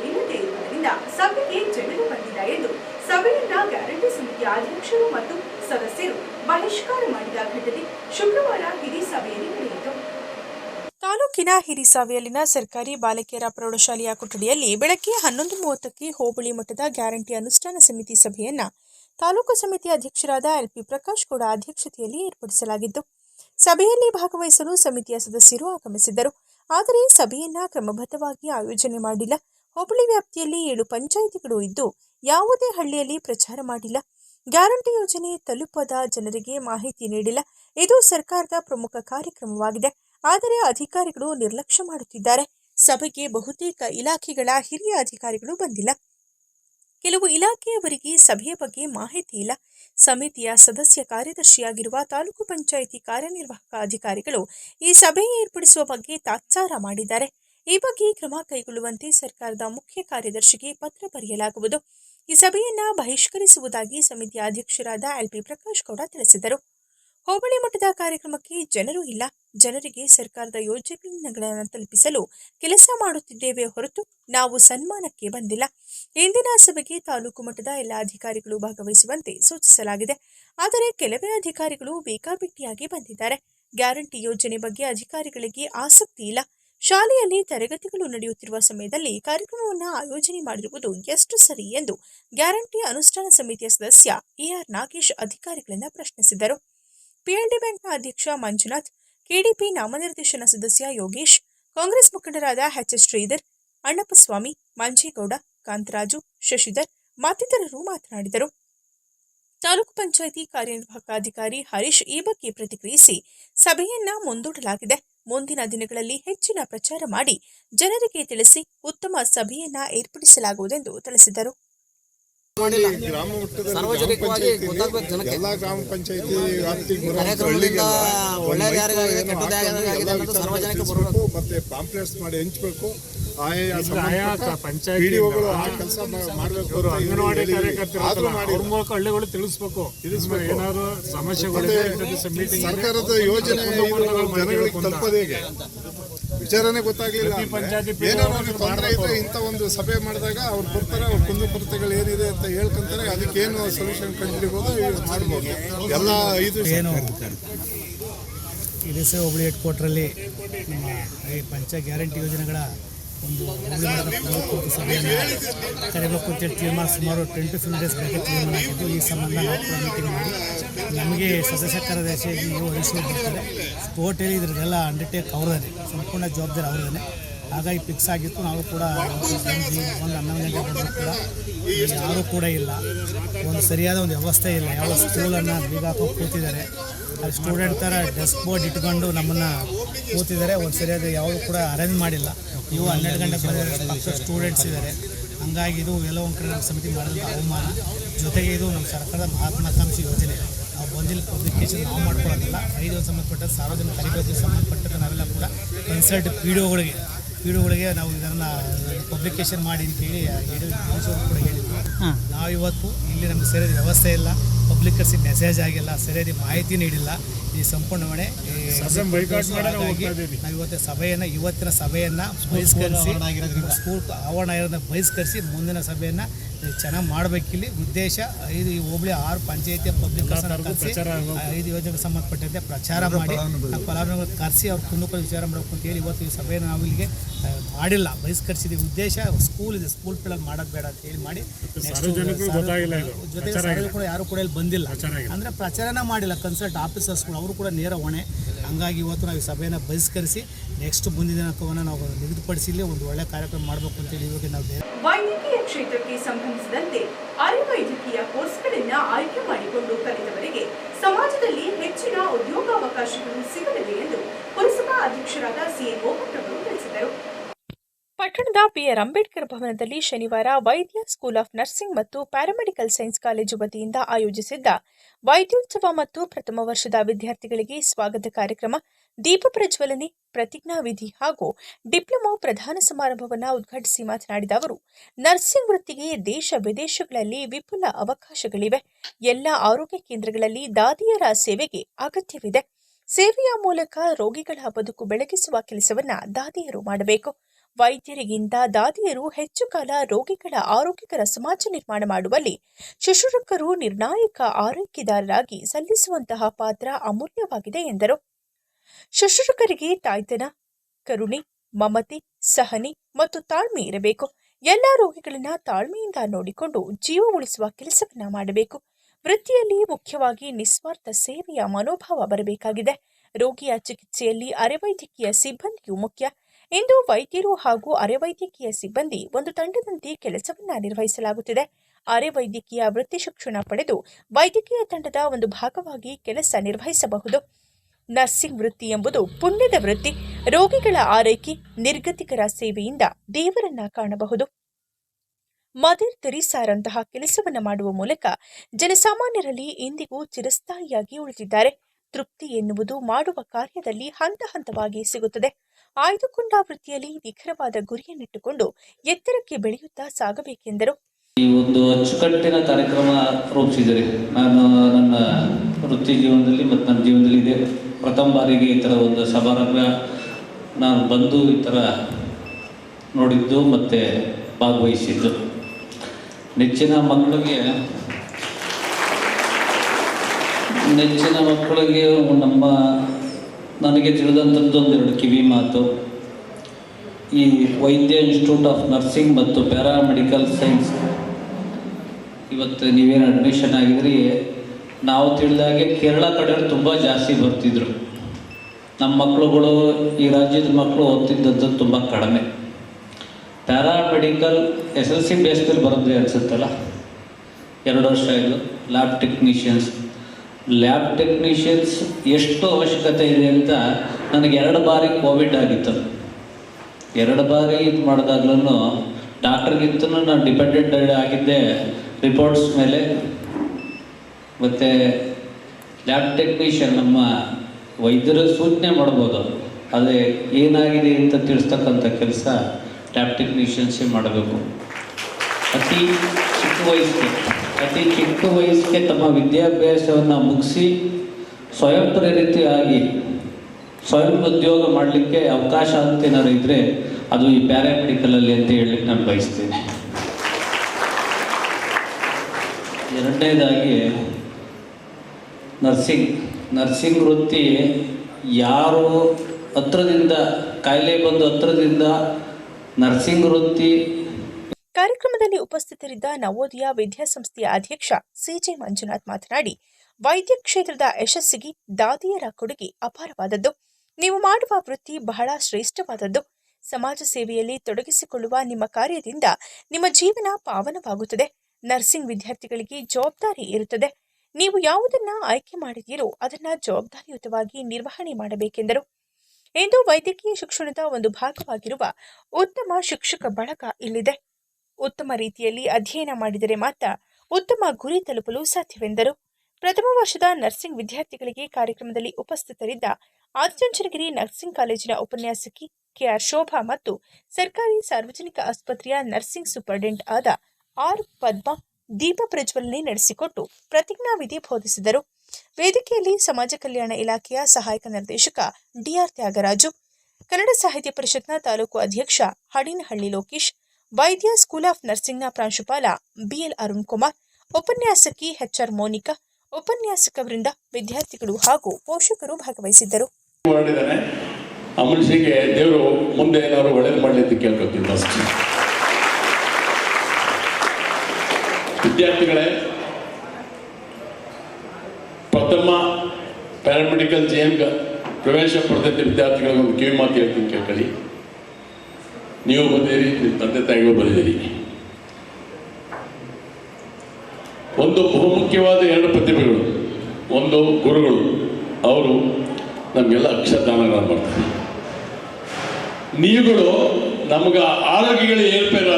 ಇರುವುದರಿಂದ ಸಭೆಗೆ ಜನರು ಬಂದಿಲ್ಲ ಎಂದು ಸಭೆಯನ್ನ ಗ್ಯಾರಂಟಿ ಸಮಿತಿಯ ಅಧ್ಯಕ್ಷರು ಮತ್ತು ಸದಸ್ಯರು ಬಹಿಷ್ಕಾರ ಮಾಡಿದ ಘಟನೆ ಶುಕ್ರವಾರ ಹಿರಿ ಸಭೆಯಲ್ಲಿ ನಡೆಯಿತು. ತಾಲೂಕಿನ ಹಿರಿಸಾವೆಯಲ್ಲಿನ ಸರ್ಕಾರಿ ಬಾಲಕಿಯರ ಪ್ರೌಢಶಾಲೆಯ ಕೊಠಡಿಯಲ್ಲಿ ಬೆಳಗ್ಗೆ ಹನ್ನೊಂದು ಮೂವತ್ತಕ್ಕೆ ಹೋಬಳಿ ಮಟ್ಟದ ಗ್ಯಾರಂಟಿ ಅನುಷ್ಠಾನ ಸಮಿತಿ ಸಭೆಯನ್ನ ತಾಲೂಕು ಸಮಿತಿ ಅಧ್ಯಕ್ಷರಾದ ಎಲ್ಪಿ ಪ್ರಕಾಶ್ ಕೂಡ ಅಧ್ಯಕ್ಷತೆಯಲ್ಲಿ ಏರ್ಪಡಿಸಲಾಗಿದ್ದು ಸಭೆಯಲ್ಲಿ ಭಾಗವಹಿಸಲು ಸಮಿತಿಯ ಸದಸ್ಯರು ಆಗಮಿಸಿದ್ದರು. ಆದರೆ ಸಭೆಯನ್ನ ಕ್ರಮಬದ್ಧವಾಗಿ ಆಯೋಜನೆ ಮಾಡಿಲ್ಲ. ಹೋಬಳಿ ವ್ಯಾಪ್ತಿಯಲ್ಲಿ ಏಳು ಪಂಚಾಯಿತಿಗಳು ಇದ್ದು ಯಾವುದೇ ಹಳ್ಳಿಯಲ್ಲಿ ಪ್ರಚಾರ ಮಾಡಿಲ್ಲ. ಗ್ಯಾರಂಟಿ ಯೋಜನೆ ತಲುಪದ ಜನರಿಗೆ ಮಾಹಿತಿ ನೀಡಿಲ್ಲ. ಇದು ಸರ್ಕಾರದ ಪ್ರಮುಖ ಕಾರ್ಯಕ್ರಮವಾಗಿದೆ. ಆದರೆ ಅಧಿಕಾರಿಗಳು ನಿರ್ಲಕ್ಷ್ಯ ಮಾಡುತ್ತಿದ್ದಾರೆ. ಸಭೆಗೆ ಬಹುತೇಕ ಇಲಾಖೆಗಳ ಹಿರಿಯ ಅಧಿಕಾರಿಗಳು ಬಂದಿಲ್ಲ. ಕೆಲವು ಇಲಾಖೆಯವರಿಗೆ ಸಭೆಯ ಬಗ್ಗೆ ಮಾಹಿತಿ ಇಲ್ಲ. ಸಮಿತಿಯ ಸದಸ್ಯ ಕಾರ್ಯದರ್ಶಿಯಾಗಿರುವ ತಾಲೂಕು ಪಂಚಾಯಿತಿ ಕಾರ್ಯನಿರ್ವಾಹಕ ಅಧಿಕಾರಿಗಳು ಈ ಸಭೆ ಏರ್ಪಡಿಸುವ ಬಗ್ಗೆ ತಾತ್ಸಾರ ಮಾಡಿದ್ದಾರೆ. ಈ ಬಗ್ಗೆ ಕ್ರಮ ಕೈಗೊಳ್ಳುವಂತೆ ಸರ್ಕಾರದ ಮುಖ್ಯ ಕಾರ್ಯದರ್ಶಿಗೆ ಪತ್ರ ಬರೆಯಲಾಗುವುದು. ಈ ಸಭೆಯನ್ನ ಬಹಿಷ್ಕರಿಸುವುದಾಗಿ ಸಮಿತಿಯ ಅಧ್ಯಕ್ಷರಾದ ಎಲ್ಪಿ ಪ್ರಕಾಶ್ ಗೌಡ ತಿಳಿಸಿದರು. ಹೋಬಳಿ ಮಟ್ಟದ ಕಾರ್ಯಕ್ರಮಕ್ಕೆ ಜನರು ಇಲ್ಲ. ಜನರಿಗೆ ಸರ್ಕಾರದ ಯೋಜನೆಗಳನ್ನು ತಲುಪಿಸಲು ಕೆಲಸ ಮಾಡುತ್ತಿದ್ದೇವೆ ಹೊರತು ನಾವು ಸನ್ಮಾನಕ್ಕೆ ಬಂದಿಲ್ಲ. ಇಂದಿನ ಸಭೆಗೆ ತಾಲೂಕು ಮಟ್ಟದ ಎಲ್ಲ ಅಧಿಕಾರಿಗಳು ಭಾಗವಹಿಸುವಂತೆ ಸೂಚಿಸಲಾಗಿದೆ. ಆದರೆ ಕೆಲವೇ ಅಧಿಕಾರಿಗಳು ಬೇಕಾಬಿಟ್ಟಿಯಾಗಿ ಬಂದಿದ್ದಾರೆ. ಗ್ಯಾರಂಟಿ ಯೋಜನೆ ಬಗ್ಗೆ ಅಧಿಕಾರಿಗಳಿಗೆ ಆಸಕ್ತಿ ಇಲ್ಲ. ಶಾಲೆಯಲ್ಲಿ ತರಗತಿಗಳು ನಡೆಯುತ್ತಿರುವ ಸಮಯದಲ್ಲಿ ಕಾರ್ಯಕ್ರಮವನ್ನು ಆಯೋಜನೆ ಮಾಡಿರುವುದು ಎಷ್ಟು ಸರಿ ಎಂದು ಗ್ಯಾರಂಟಿ ಅನುಷ್ಠಾನ ಸಮಿತಿಯ ಸದಸ್ಯ ಎಆರ್ ನಾಗೇಶ್ ಅಧಿಕಾರಿಗಳಿಂದ ಪ್ರಶ್ನಿಸಿದರು. ಪಿಎಲ್ಡಿ ಬ್ಯಾಂಕ್ನ ಅಧ್ಯಕ್ಷ ಮಂಜುನಾಥ್, ಕೆಡಿಪಿ ನಾಮನಿರ್ದೇಶನ ಸದಸ್ಯ ಯೋಗೇಶ್, ಕಾಂಗ್ರೆಸ್ ಮುಖಂಡರಾದ ಎಚ್ ಎಸ್ ಶ್ರೀಧರ್, ಅಣ್ಣಪ್ಪಸ್ವಾಮಿ, ಮಂಜೇಗೌಡ, ಕಾಂತರಾಜು, ಶಶಿಧರ್ ಮತ್ತಿತರರು ಮಾತನಾಡಿದರು. ತಾಲೂಕು ಪಂಚಾಯಿತಿ ಕಾರ್ಯನಿರ್ವಾಹಕ ಅಧಿಕಾರಿ ಹರೀಶ್ ಈ ಬಗ್ಗೆ ಪ್ರತಿಕ್ರಿಯಿಸಿ ಸಭೆಯನ್ನ ಮುಂದೂಡಲಾಗಿದೆ. ಮುಂದಿನ ದಿನಗಳಲ್ಲಿ ಹೆಚ್ಚಿನ ಪ್ರಚಾರ ಮಾಡಿ ಜನರಿಗೆ ತಿಳಿಸಿ ಉತ್ತಮ ಸಭೆಯನ್ನ ಏರ್ಪಡಿಸಲಾಗುವುದೆಂದು ತಿಳಿಸಿದರು. ಗ್ರಾಮ ಮಟ್ಟದಲ್ಲಿ ಸಾರ್ವಜನಿಕವಾಗಿ ಜನಕ್ಕೆ. ಎಲ್ಲಾ ಗ್ರಾಮ ಪಂಚಾಯತಿ ಅನ್ನೋದು ಸಾರ್ವಜನಿಕ ಮತ್ತೆ ಪಾಂಪ್ಲೆಟ್ಸ್ ಮಾಡಿ ಹಂಚ್ಬೇಕು. ಆಯಾ PDOಗಳು ಆ ಕೆಲಸ ಮಾಡಬೇಕು ಅಂಗನವಾಡಿ ಕಾರ್ಯಕರ್ತರು ಅವ್ರ ಮೂಲಕ ಹಳ್ಳಿಗಳು ತಿಳಿಸ್ಬೇಕು. ತಿಳಿಸ್ಬೇಕು. ಏನಾದ್ರು ಸಮಸ್ಯೆಗಳಿದೆ ಮೀಟಿಂಗ್ ಸರ್ಕಾರದ ಯೋಜನೆ ಇದು ಜನಗಳಿಗೆ ತಲುಪೋದು ಹೇಗೆ? ವಿಚಾರನೆ ಗೊತ್ತಾಗ್ಲಿಲ್ಲ ಪ್ರತಿ ಪಂಚಾಯ್ತಿ ಏನಾದ್ರು ತೊಂದರೆ ಇದ್ರೆ ಇಂಥ ಒಂದು ಸಭೆ ಮಾಡಿದಾಗ ಅವ್ರು ಬರ್ತಾರೆ ಅವ್ರ ಕುಂದುಕೊರತೆಗಳು ಏನಿದೆ ಅಂತ ಹೇಳ್ಕೊಂತಾರೆ ಅದಕ್ಕೇನು ಸೊಲ್ಯೂಷನ್ ಕಂಡುಹಿಡಿಬೋದು ಮಾಡ್ಬೋದು. ಎಲ್ಲ ಐದು ಏನು? ಇರಿಸೆ ಹೋಬಳಿ ಹೆಡ್ ಕ್ವಾರ್ಟ್ರಲ್ಲಿ ನಮ್ಮ ಈ ಪಂಚ ಗ್ಯಾರಂಟಿ ಯೋಜನೆಗಳ ಒಂದು ಸಭೆಯನ್ನು ಕರೆಯಬೇಕು ಅಂತೇಳಿ ತೀರ್ಮಾನ ಸುಮಾರು ಟೆನ್ ಟು ಫಿಫ್ಟೀನ್ ಡೇಸ್ ಬಗ್ಗೆ ತೀರ್ಮಾನ ಆಗಿದ್ದು ಈ ಸಂಬಂಧ ನಾವು ಕೂಡ ಮೀಟಿಂಗ್ ಮಾಡಿ ನಮಗೆ ಸದಸ್ಯ ಕಾರ್ಯದರ್ಶಿಯಾಗಿ ಇವು ಸ್ಪೋರ್ಟ್ ಟೋಟಲಿ ಇದ್ರದ್ದೆಲ್ಲ ಅಂಡರ್ಟೇಕ್ ಅವ್ರದೇ ಸಂಪೂರ್ಣ ಜವಾಬ್ದಾರಿ ಅವ್ರದೇ ಹಾಗಾಗಿ ಫಿಕ್ಸ್ ಆಗಿತ್ತು ನಾವು ಕೂಡ ಒಂದು ಹನ್ನೊಂದು ಗಂಟೆ ಬಂದರೂ ಕೂಡ ಯಾರೂ ಕೂಡ ಇಲ್ಲ. ಒಂದು ಸರಿಯಾದ ಒಂದು ವ್ಯವಸ್ಥೆ ಇಲ್ಲ. ಯಾವ ಸ್ಕೂಲನ್ನು ಬೀಗ ಹಾಕೊಂಡು ಕೂತಿದ್ದಾರೆ. ಅಲ್ಲಿ ಸ್ಟೂಡೆಂಟ್ ಥರ ಡೆಸ್ಕ್ ಬೋರ್ಡ್ ಇಟ್ಕೊಂಡು ನಮ್ಮನ್ನು ಕೂತಿದ್ದಾರೆ. ಒಂದು ಸರಿಯಾದ ಯಾವುದು ಕೂಡ ಅರೇಂಜ್ ಮಾಡಿಲ್ಲ. ಇವು ಹನ್ನೆರಡು ಗಂಟೆ ಬಂದರೆ ಸ್ಟೂಡೆಂಟ್ಸ್ ಇದ್ದಾರೆ ಹಂಗಾಗಿ ಇದು ಎಲ್ಲೋ ಒಂದು ಕಡೆ ಸಮಿತಿ ಮಾಡಿದಂಥ ಅವಮಾನ. ಜೊತೆಗೆ ಇದು ನಮ್ಮ ಸರ್ಕಾರದ ಮಹತ್ವಾಕಾಂಕ್ಷಿ ಯೋಜನೆ. ನಾವು ಬಂದಿಲ್ಲ ಪಬ್ಲಿಕೇಶನ್ ನಾವು ಮಾಡ್ಕೊಳ್ಳೋದಿಲ್ಲ. ಐದು ಸಂಬಂಧಪಟ್ಟ ಸಾರ್ವಜನಿಕ ಕರಿಬೇಕು ಸಂಬಂಧಪಟ್ಟಂತೆ ನಾವೆಲ್ಲ ಕೂಡ ಕನ್ಸಲ್ಟ್ ಪಿ ಡಿ ಒಗಳಿಗೆ ಪಿ ಡಿ ಒಗಳಿಗೆ ನಾವು ಇದನ್ನು ಪಬ್ಲಿಕೇಶನ್ ಮಾಡಿ ಅಂತೇಳಿ ಹೇಳಿ ಕೂಡ ಹೇಳಿದ್ವಿ ನಾವು ಇವತ್ತು ಇಲ್ಲಿ ನಮಗೆ ಸರಿಯಾದ ವ್ಯವಸ್ಥೆ ಇಲ್ಲ. ಪಬ್ಲಿಕರ್ಸಿ ಮೆಸೇಜ್ ಆಗಿಲ್ಲ ಸರಿಯಾದ ಮಾಹಿತಿ ನೀಡಿಲ್ಲ. ಈ ಸಂಪೂರ್ಣವಾಗಿ ನಾವು ಇವತ್ತು ಸಭೆಯನ್ನು ಇವತ್ತಿನ ಸಭೆಯನ್ನು ಬಹಿಷ್ಕರಿಸಿ ಸ್ಕೂಲ್ ಆವರಣ ಇರೋದನ್ನ ಬಹಿಷ್ಕರಿಸಿ ಮುಂದಿನ ಸಭೆಯನ್ನು ಚೆನ್ನಾಗಿ ಮಾಡಬೇಕಿಲ್ಲಿ ಉದ್ದೇಶ ಐದು ಈ ಹೋಬಳಿ ಆರು ಪಂಚಾಯತಿ ಪಬ್ಲಿಕ್ ಐದು ಯೋಜನೆಗೆ ಸಂಬಂಧಪಟ್ಟಂತೆ ಪ್ರಚಾರ ಮಾಡಿ ಫಲಾನುಭವಿಗಳು ಕರೆಸಿ ಅವ್ರ ಕುಂದುಕೊಂಡು ವಿಚಾರ ಮಾಡಬೇಕು ಅಂತ ಹೇಳಿ ಇವತ್ತು ಈ ಸಭೆಯನ್ನು ನಾವು ಇಲ್ಲಿಗೆ ಮಾಡಿಲ್ಲ ಬಹಿಷ್ಕರಿಸಿದ ಉದ್ದೇಶ ಸ್ಕೂಲ್ ಇದೆ ಸ್ಕೂಲ್ ಸ್ಕೂಲ್ಗಳಲ್ಲಿ ಮಾಡೋದು ಬೇಡ ಅಂತ ಹೇಳಿ ಮಾಡಿ. ಜೊತೆಗೆ. ಕೂಡ ಯಾರು ಕೂಡ ಇಲ್ಲಿ ಬಂದಿಲ್ಲ. ಅಂದರೆ ಪ್ರಚಾರನ ಮಾಡಿಲ್ಲ ಕನ್ಸಲ್ಟ್ ಆಫೀಸರ್ಸ್ಗಳು ಅವರು ಕೂಡ ನೇರ ಹೊಣೆ ಹಂಗಾಗಿ ಇವತ್ತು ನಾವು ಈ ಸಭೆಯನ್ನು ಬಹಿಷ್ಕರಿಸಿ ನೆಕ್ಸ್ಟ್ ಮುಂದಿನ ದಿನಾಂಕವನ್ನು ನಾವು ನಿಗದಿಪಡಿಸಿ ಇಲ್ಲಿ ಒಂದು ಒಳ್ಳೆ ಕಾರ್ಯಕ್ರಮ ಮಾಡಬೇಕು ಅಂತೇಳಿ ಇವಾಗ ನಾವು ವೈದ್ಯಕೀಯ ಕ್ಷೇತ್ರಕ್ಕೆ ಸಂಬಂಧಿಸಿದಂತೆ ಅರೆವೈದ್ಯಕೀಯ ಕೋರ್ಸ್ಗಳನ್ನ ಆಯ್ಕೆ ಮಾಡಿಕೊಂಡು ಕಲಿತವರಿಗೆ ಸಮಾಜದಲ್ಲಿ ಹೆಚ್ಚಿನ ಉದ್ಯೋಗಾವಕಾಶಗಳು ಸಿಗಲಿವೆ ಎಂದು ಪುರಸಭಾ ಅಧ್ಯಕ್ಷರಾದ ಸಿಎನ್ ಮೋಹನ್ ಅವರು ತಿಳಿಸಿದರು. ಪಟ್ಟಣದ ಬಿಆರ್ ಅಂಬೇಡ್ಕರ್ ಭವನದಲ್ಲಿ ಶನಿವಾರ ವೈದ್ಯ ಸ್ಕೂಲ್ ಆಫ್ ನರ್ಸಿಂಗ್ ಮತ್ತು ಪ್ಯಾರಾಮೆಡಿಕಲ್ ಸೈನ್ಸ್ ಕಾಲೇಜು ವತಿಯಿಂದ ಆಯೋಜಿಸಿದ್ದ ವೈದ್ಯೋತ್ಸವ ಮತ್ತು ಪ್ರಥಮ ವರ್ಷದ ವಿದ್ಯಾರ್ಥಿಗಳಿಗೆ ಸ್ವಾಗತ ಕಾರ್ಯಕ್ರಮ ದೀಪ ಪ್ರಜ್ವಲನೆ, ಪ್ರತಿಜ್ಞಾವಿಧಿ ಹಾಗೂ ಡಿಪ್ಲೊಮಾ ಪ್ರಧಾನ ಸಮಾರಂಭವನ್ನು ಉದ್ಘಾಟಿಸಿ ಮಾತನಾಡಿದ ಅವರು ನರ್ಸಿಂಗ್ ವೃತ್ತಿಗೆ ದೇಶ ವಿದೇಶಗಳಲ್ಲಿ ವಿಪುಲ ಅವಕಾಶಗಳಿವೆ. ಎಲ್ಲ ಆರೋಗ್ಯ ಕೇಂದ್ರಗಳಲ್ಲಿ ದಾದಿಯರ ಸೇವೆಗೆ ಅಗತ್ಯವಿದೆ. ಸೇವೆಯ ಮೂಲಕ ರೋಗಿಗಳ ಬದುಕು ಬೆಳಗಿಸುವ ಕೆಲಸವನ್ನ ದಾದಿಯರು ಮಾಡಬೇಕು. ವೈದ್ಯರಿಗಿಂತ ದಾದಿಯರು ಹೆಚ್ಚು ಕಾಲ ರೋಗಿಗಳ ಆರೋಗ್ಯಕರ ಸಮಾಜ ನಿರ್ಮಾಣ ಮಾಡುವಲ್ಲಿ ಶುಶ್ರೂಷಕರು ನಿರ್ಣಾಯಕ ಆರೈಕೆದಾರರಾಗಿ ಸಲ್ಲಿಸುವಂತಹ ಪಾತ್ರ ಅಮೂಲ್ಯವಾಗಿದೆ ಎಂದರು. ಶುಶ್ರೂಷಕರಿಗೆ ತಾಯ್ತನ, ಕರುಣೆ, ಮಮತೆ, ಸಹನೆ ಮತ್ತು ತಾಳ್ಮೆ ಇರಬೇಕು. ಎಲ್ಲ ರೋಗಿಗಳನ್ನ ತಾಳ್ಮೆಯಿಂದ ನೋಡಿಕೊಂಡು ಜೀವ ಉಳಿಸುವ ಕೆಲಸವನ್ನ ಮಾಡಬೇಕು. ವೃತ್ತಿಯಲ್ಲಿ ಮುಖ್ಯವಾಗಿ ನಿಸ್ವಾರ್ಥ ಸೇವೆಯ ಮನೋಭಾವ ಬರಬೇಕಾಗಿದೆ. ರೋಗಿಯ ಚಿಕಿತ್ಸೆಯಲ್ಲಿ ಅರೆವೈದ್ಯಕೀಯ ಸಿಬ್ಬಂದಿಯು ಮುಖ್ಯ. ಇಂದು ವೈದ್ಯರು ಹಾಗೂ ಅರೆವೈದ್ಯಕೀಯ ಸಿಬ್ಬಂದಿ ಒಂದು ತಂಡದಂತೆ ಕೆಲಸವನ್ನ ನಿರ್ವಹಿಸಲಾಗುತ್ತಿದೆ. ಅರೆವೈದ್ಯಕೀಯ ವೃತ್ತಿ ಶಿಕ್ಷಣ ಪಡೆದು ವೈದ್ಯಕೀಯ ತಂಡದ ಒಂದು ಭಾಗವಾಗಿ ಕೆಲಸ ನಿರ್ವಹಿಸಬಹುದು. ನರ್ಸಿಂಗ್ ವೃತ್ತಿ ಎಂಬುದು ಪುಣ್ಯದ ವೃತ್ತಿ. ರೋಗಿಗಳ ಆರೈಕೆ, ನಿರ್ಗತಿಕರ ಸೇವೆಯಿಂದ ದೇವರನ್ನ ಕಾಣಬಹುದು. ಮದರ್ ತೆರಿಸಾರಂತಹ ಕೆಲಸವನ್ನು ಮಾಡುವ ಮೂಲಕ ಜನಸಾಮಾನ್ಯರಲ್ಲಿ ಇಂದಿಗೂ ಚಿರಸ್ಥಾಯಿಯಾಗಿ ಉಳಿದಿದ್ದಾರೆ. ತೃಪ್ತಿ ಎನ್ನುವುದು ಮಾಡುವ ಕಾರ್ಯದಲ್ಲಿ ಹಂತ ಹಂತವಾಗಿ ಸಿಗುತ್ತದೆ. ಆಯ್ದುಕೊಂಡ ವೃತ್ತಿಯಲ್ಲಿ ನಿಖರವಾದ ಗುರಿಯನ್ನಿಟ್ಟುಕೊಂಡು ಎತ್ತರಕ್ಕೆ ಬೆಳೆಯುತ್ತಾ ಸಾಗಬೇಕೆಂದರು. ಈ ಒಂದು ಅಚ್ಚುಕಟ್ಟಿನ ಕಾರ್ಯಕ್ರಮ ರೂಪಿಸಿದರೆ ನಾನು ನನ್ನ ವೃತ್ತಿ ಜೀವನದಲ್ಲಿ ಮತ್ತು ನನ್ನ ಜೀವನದಲ್ಲಿ ಇದೆ. ಪ್ರಥಮ ಬಾರಿಗೆ ಈ ಥರ ಒಂದು ಸಮಾರಂಭ ನಾನು ಬಂದು ಈ ಥರ ನೋಡಿದ್ದು ಮತ್ತು ಭಾಗವಹಿಸಿದ್ದು. ನೆಚ್ಚಿನ ಮಕ್ಕಳಿಗೆ ನೆಚ್ಚಿನ ಮಕ್ಕಳಿಗೆ ನಮ್ಮ, ನನಗೆ ತಿಳಿದಂಥದ್ದು ಒಂದೆರಡು ಕಿವಿ ಮಾತು. ಈ ವೈದ್ಯ ಇನ್ಸ್ಟಿಟ್ಯೂಟ್ ಆಫ್ ನರ್ಸಿಂಗ್ ಮತ್ತು ಪ್ಯಾರಾಮೆಡಿಕಲ್ ಸೈನ್ಸ್. ಇವತ್ತು ನೀವೇನು ಅಡ್ಮಿಷನ್ ಆಗಿದ್ರಿ? ನಾವು ತಿಳಿದಾಗೆ ಕೇರಳ ಕಡೆಯವ್ರು ತುಂಬ ಜಾಸ್ತಿ ಬರ್ತಿದ್ರು. ನಮ್ಮ ಮಕ್ಕಳುಗಳು ಈ ರಾಜ್ಯದ ಮಕ್ಕಳು ಓದ್ತಿದ್ದದ್ದು ತುಂಬ ಕಡಿಮೆ. Paramedical, S L C base ಮೇಲೆ ಅನಿಸುತ್ತಲ್ಲ? ಎರಡು ವರ್ಷ ಇದು ಲ್ಯಾಬ್ ಟೆಕ್ನಿಷಿಯನ್ಸ್. ಲ್ಯಾಬ್ ಟೆಕ್ನಿಷಿಯನ್ಸ್ ಎಷ್ಟು ಅವಶ್ಯಕತೆ ಇದೆ ಅಂತ ನನಗೆ ಎರಡು ಬಾರಿ ಕೋವಿಡ್ ಆಗಿತ್ತು. ಎರಡು ಬಾರಿ ಇದು ಮಾಡಿದಾಗ್ಲೂ ಡಾಕ್ಟ್ರಿಗಿಂತ ನಾನು ಡಿಪೆಂಡೆಂಟ್ ಆಗಿದ್ದೆ, ರಿಪೋರ್ಟ್ಸ್ ಮೇಲೆ. ಮತ್ತು ಲ್ಯಾಬ್ ಟೆಕ್ನಿಷಿಯನ್ ನಮ್ಮ ವೈದ್ಯರು ಸೂಚನೆ ಮಾಡ್ಬೋದು. ಅದೇ ಏನಾಗಿದೆ ಅಂತ ತಿಳಿಸ್ತಕ್ಕಂಥ ಕೆಲಸ ಲ್ಯಾಬ್ ಟೆಕ್ನಿಷಿಯನ್ಸೇ ಮಾಡಬೇಕು. ಅತಿ ಚಿಕ್ಕ ವಯಸ್ಸಿಗೆ, ಅತಿ ಚಿಕ್ಕ ವಯಸ್ಸಿಗೆ ತಮ್ಮ ವಿದ್ಯಾಭ್ಯಾಸವನ್ನು ಮುಗಿಸಿ ಸ್ವಯಂ ಪ್ರೇರಿತರಾಗಿ ಸ್ವಯಂ ಉದ್ಯೋಗ ಮಾಡಲಿಕ್ಕೆ ಅವಕಾಶ ಅಂತ ಏನಾದ್ರು ಇದ್ದರೆ ಅದು ಈ ಪ್ಯಾರಾಮೆಡಿಕಲಲ್ಲಿ ಅಂತ ಹೇಳಲಿಕ್ಕೆ ನಾನು ಬಯಸ್ತೇನೆ. ಎರಡನೇದಾಗಿ ನರ್ಸಿಂಗ್ ನರ್ಸಿಂಗ್ ವೃತ್ತಿ ಯಾರು ಹತ್ರದಿಂದ, ಕಾಯಿಲೆ ಬಂದು ಹತ್ರದಿಂದ ನರ್ಸಿಂಗ್ ವೃತ್ತಿ. ಕಾರ್ಯಕ್ರಮದಲ್ಲಿ ಉಪಸ್ಥಿತರಿದ್ದ ನವೋದಯ ವಿದ್ಯಾಸಂಸ್ಥೆಯ ಅಧ್ಯಕ್ಷ ಸಿಜೆ ಮಂಜುನಾಥ್ ಮಾತನಾಡಿ, ವೈದ್ಯ ಕ್ಷೇತ್ರದ ಯಶಸ್ಸಿಗೆ ದಾದಿಯರ ಕೊಡುಗೆ ಅಪಾರವಾದದ್ದು. ನೀವು ಮಾಡುವ ವೃತ್ತಿ ಬಹಳ ಶ್ರೇಷ್ಠವಾದದ್ದು. ಸಮಾಜ ಸೇವೆಯಲ್ಲಿ ತೊಡಗಿಸಿಕೊಳ್ಳುವ ನಿಮ್ಮ ಕಾರ್ಯದಿಂದ ನಿಮ್ಮ ಜೀವನ ಪಾವನವಾಗುತ್ತದೆ. ನರ್ಸಿಂಗ್ ವಿದ್ಯಾರ್ಥಿಗಳಿಗೆ ಜವಾಬ್ದಾರಿ ಇರುತ್ತದೆ. ನೀವು ಯಾವುದನ್ನ ಆಯ್ಕೆ ಮಾಡಿದ್ದೀರೋ ಅದನ್ನ ಜವಾಬ್ದಾರಿಯುತವಾಗಿ ನಿರ್ವಹಣೆ ಮಾಡಬೇಕೆಂದರು. ಇಂದು ವೈದ್ಯಕೀಯ ಶಿಕ್ಷಣದ ಒಂದು ಭಾಗವಾಗಿರುವ ಉತ್ತಮ ಶಿಕ್ಷಕ ಬಳಗ ಇಲ್ಲಿದೆ. ಉತ್ತಮ ರೀತಿಯಲ್ಲಿ ಅಧ್ಯಯನ ಮಾಡಿದರೆ ಮಾತ್ರ ಉತ್ತಮ ಗುರಿ ತಲುಪಲು ಸಾಧ್ಯವೆಂದರು. ಪ್ರಥಮ ವರ್ಷದ ನರ್ಸಿಂಗ್ ವಿದ್ಯಾರ್ಥಿಗಳಿಗೆ ಕಾರ್ಯಕ್ರಮದಲ್ಲಿ ಉಪಸ್ಥಿತರಿದ್ದ ಆದಿಚುಂಚನಗಿರಿ ನರ್ಸಿಂಗ್ ಕಾಲೇಜಿನ ಉಪನ್ಯಾಸಕಿ ಕೆಆರ್ ಶೋಭಾ ಮತ್ತು ಸರ್ಕಾರಿ ಸಾರ್ವಜನಿಕ ಆಸ್ಪತ್ರೆಯ ನರ್ಸಿಂಗ್ ಸೂಪರ್ಡೆಂಟ್ ಆದ ಆರ್ ಪದ್ಮ ದೀಪ ಪ್ರಜ್ವಲನೆ ನಡೆಸಿಕೊಟ್ಟು ಪ್ರತಿಜ್ಞಾವಿಧಿ ಬೋಧಿಸಿದರು. ವೇದಿಕೆಯಲ್ಲಿ ಸಮಾಜ ಕಲ್ಯಾಣ ಇಲಾಖೆಯ ಸಹಾಯಕ ನಿರ್ದೇಶಕ ಡಿಆರ್ ತ್ಯಾಗರಾಜು, ಕನ್ನಡ ಸಾಹಿತ್ಯ ಪರಿಷತ್ನ ತಾಲೂಕು ಅಧ್ಯಕ್ಷ ಹಡಿನಹಳ್ಳಿ ಲೋಕೇಶ್, ವೈದ್ಯ ಸ್ಕೂಲ್ ಆಫ್ ನರ್ಸಿಂಗ್ನ ಪ್ರಾಂಶುಪಾಲ ಬಿಎಲ್ ಅರುಣ್ ಕುಮಾರ್, ಉಪನ್ಯಾಸಕಿ ಎಚ್ಆರ್ ಮೋನಿಕಾ, ಉಪನ್ಯಾಸಕ ವೃಂದ, ವಿದ್ಯಾರ್ಥಿಗಳು ಹಾಗೂ ಪೋಷಕರು ಭಾಗವಹಿಸಿದ್ದರು. ದೇವರು ಮುಂದೆ ಏನಾದರೂ ಒಳ್ಳೇದು ಮಾಡಲಿ ಅಂತ ಕೇಳ್ಕೊತೀನಿ ಅಷ್ಟೇ ವಿದ್ಯಾರ್ಥಿಗಳೇ, ಪ್ರಥಮ ಪ್ಯಾರಾಮೆಡಿಕಲ್ ಜೆ ಎಂ ಪ್ರವೇಶ ಪಡೆದಂತೆ ವಿದ್ಯಾರ್ಥಿಗಳಿಗೆ ಒಂದು ಕಿವಿ ಮಾತು ಹೇಳ್ತೀನಿ ಕೇಳ್ಕೊಳ್ಳಿ. ನೀವು ಬಂದಿರಿ, ನಿಮ್ಮ ತಂದೆ ತಾಯಿಗಳು ಬಂದಿದ್ದೀರಿ. ಒಂದು ಬಹುಮುಖ್ಯವಾದ ಎರಡು ಪ್ರತಿಭೆಗಳು, ಒಂದು ಗುರುಗಳು, ಅವರು ನಮಗೆಲ್ಲ ಅಕ್ಷರದಾನಗಳನ್ನು ಮಾಡ್ತಾರೆ. ನೀವುಗಳು ನಮ್ಗೆ ಆರೋಗ್ಯಗಳು ಏರ್ಪೇರಾದಾಗ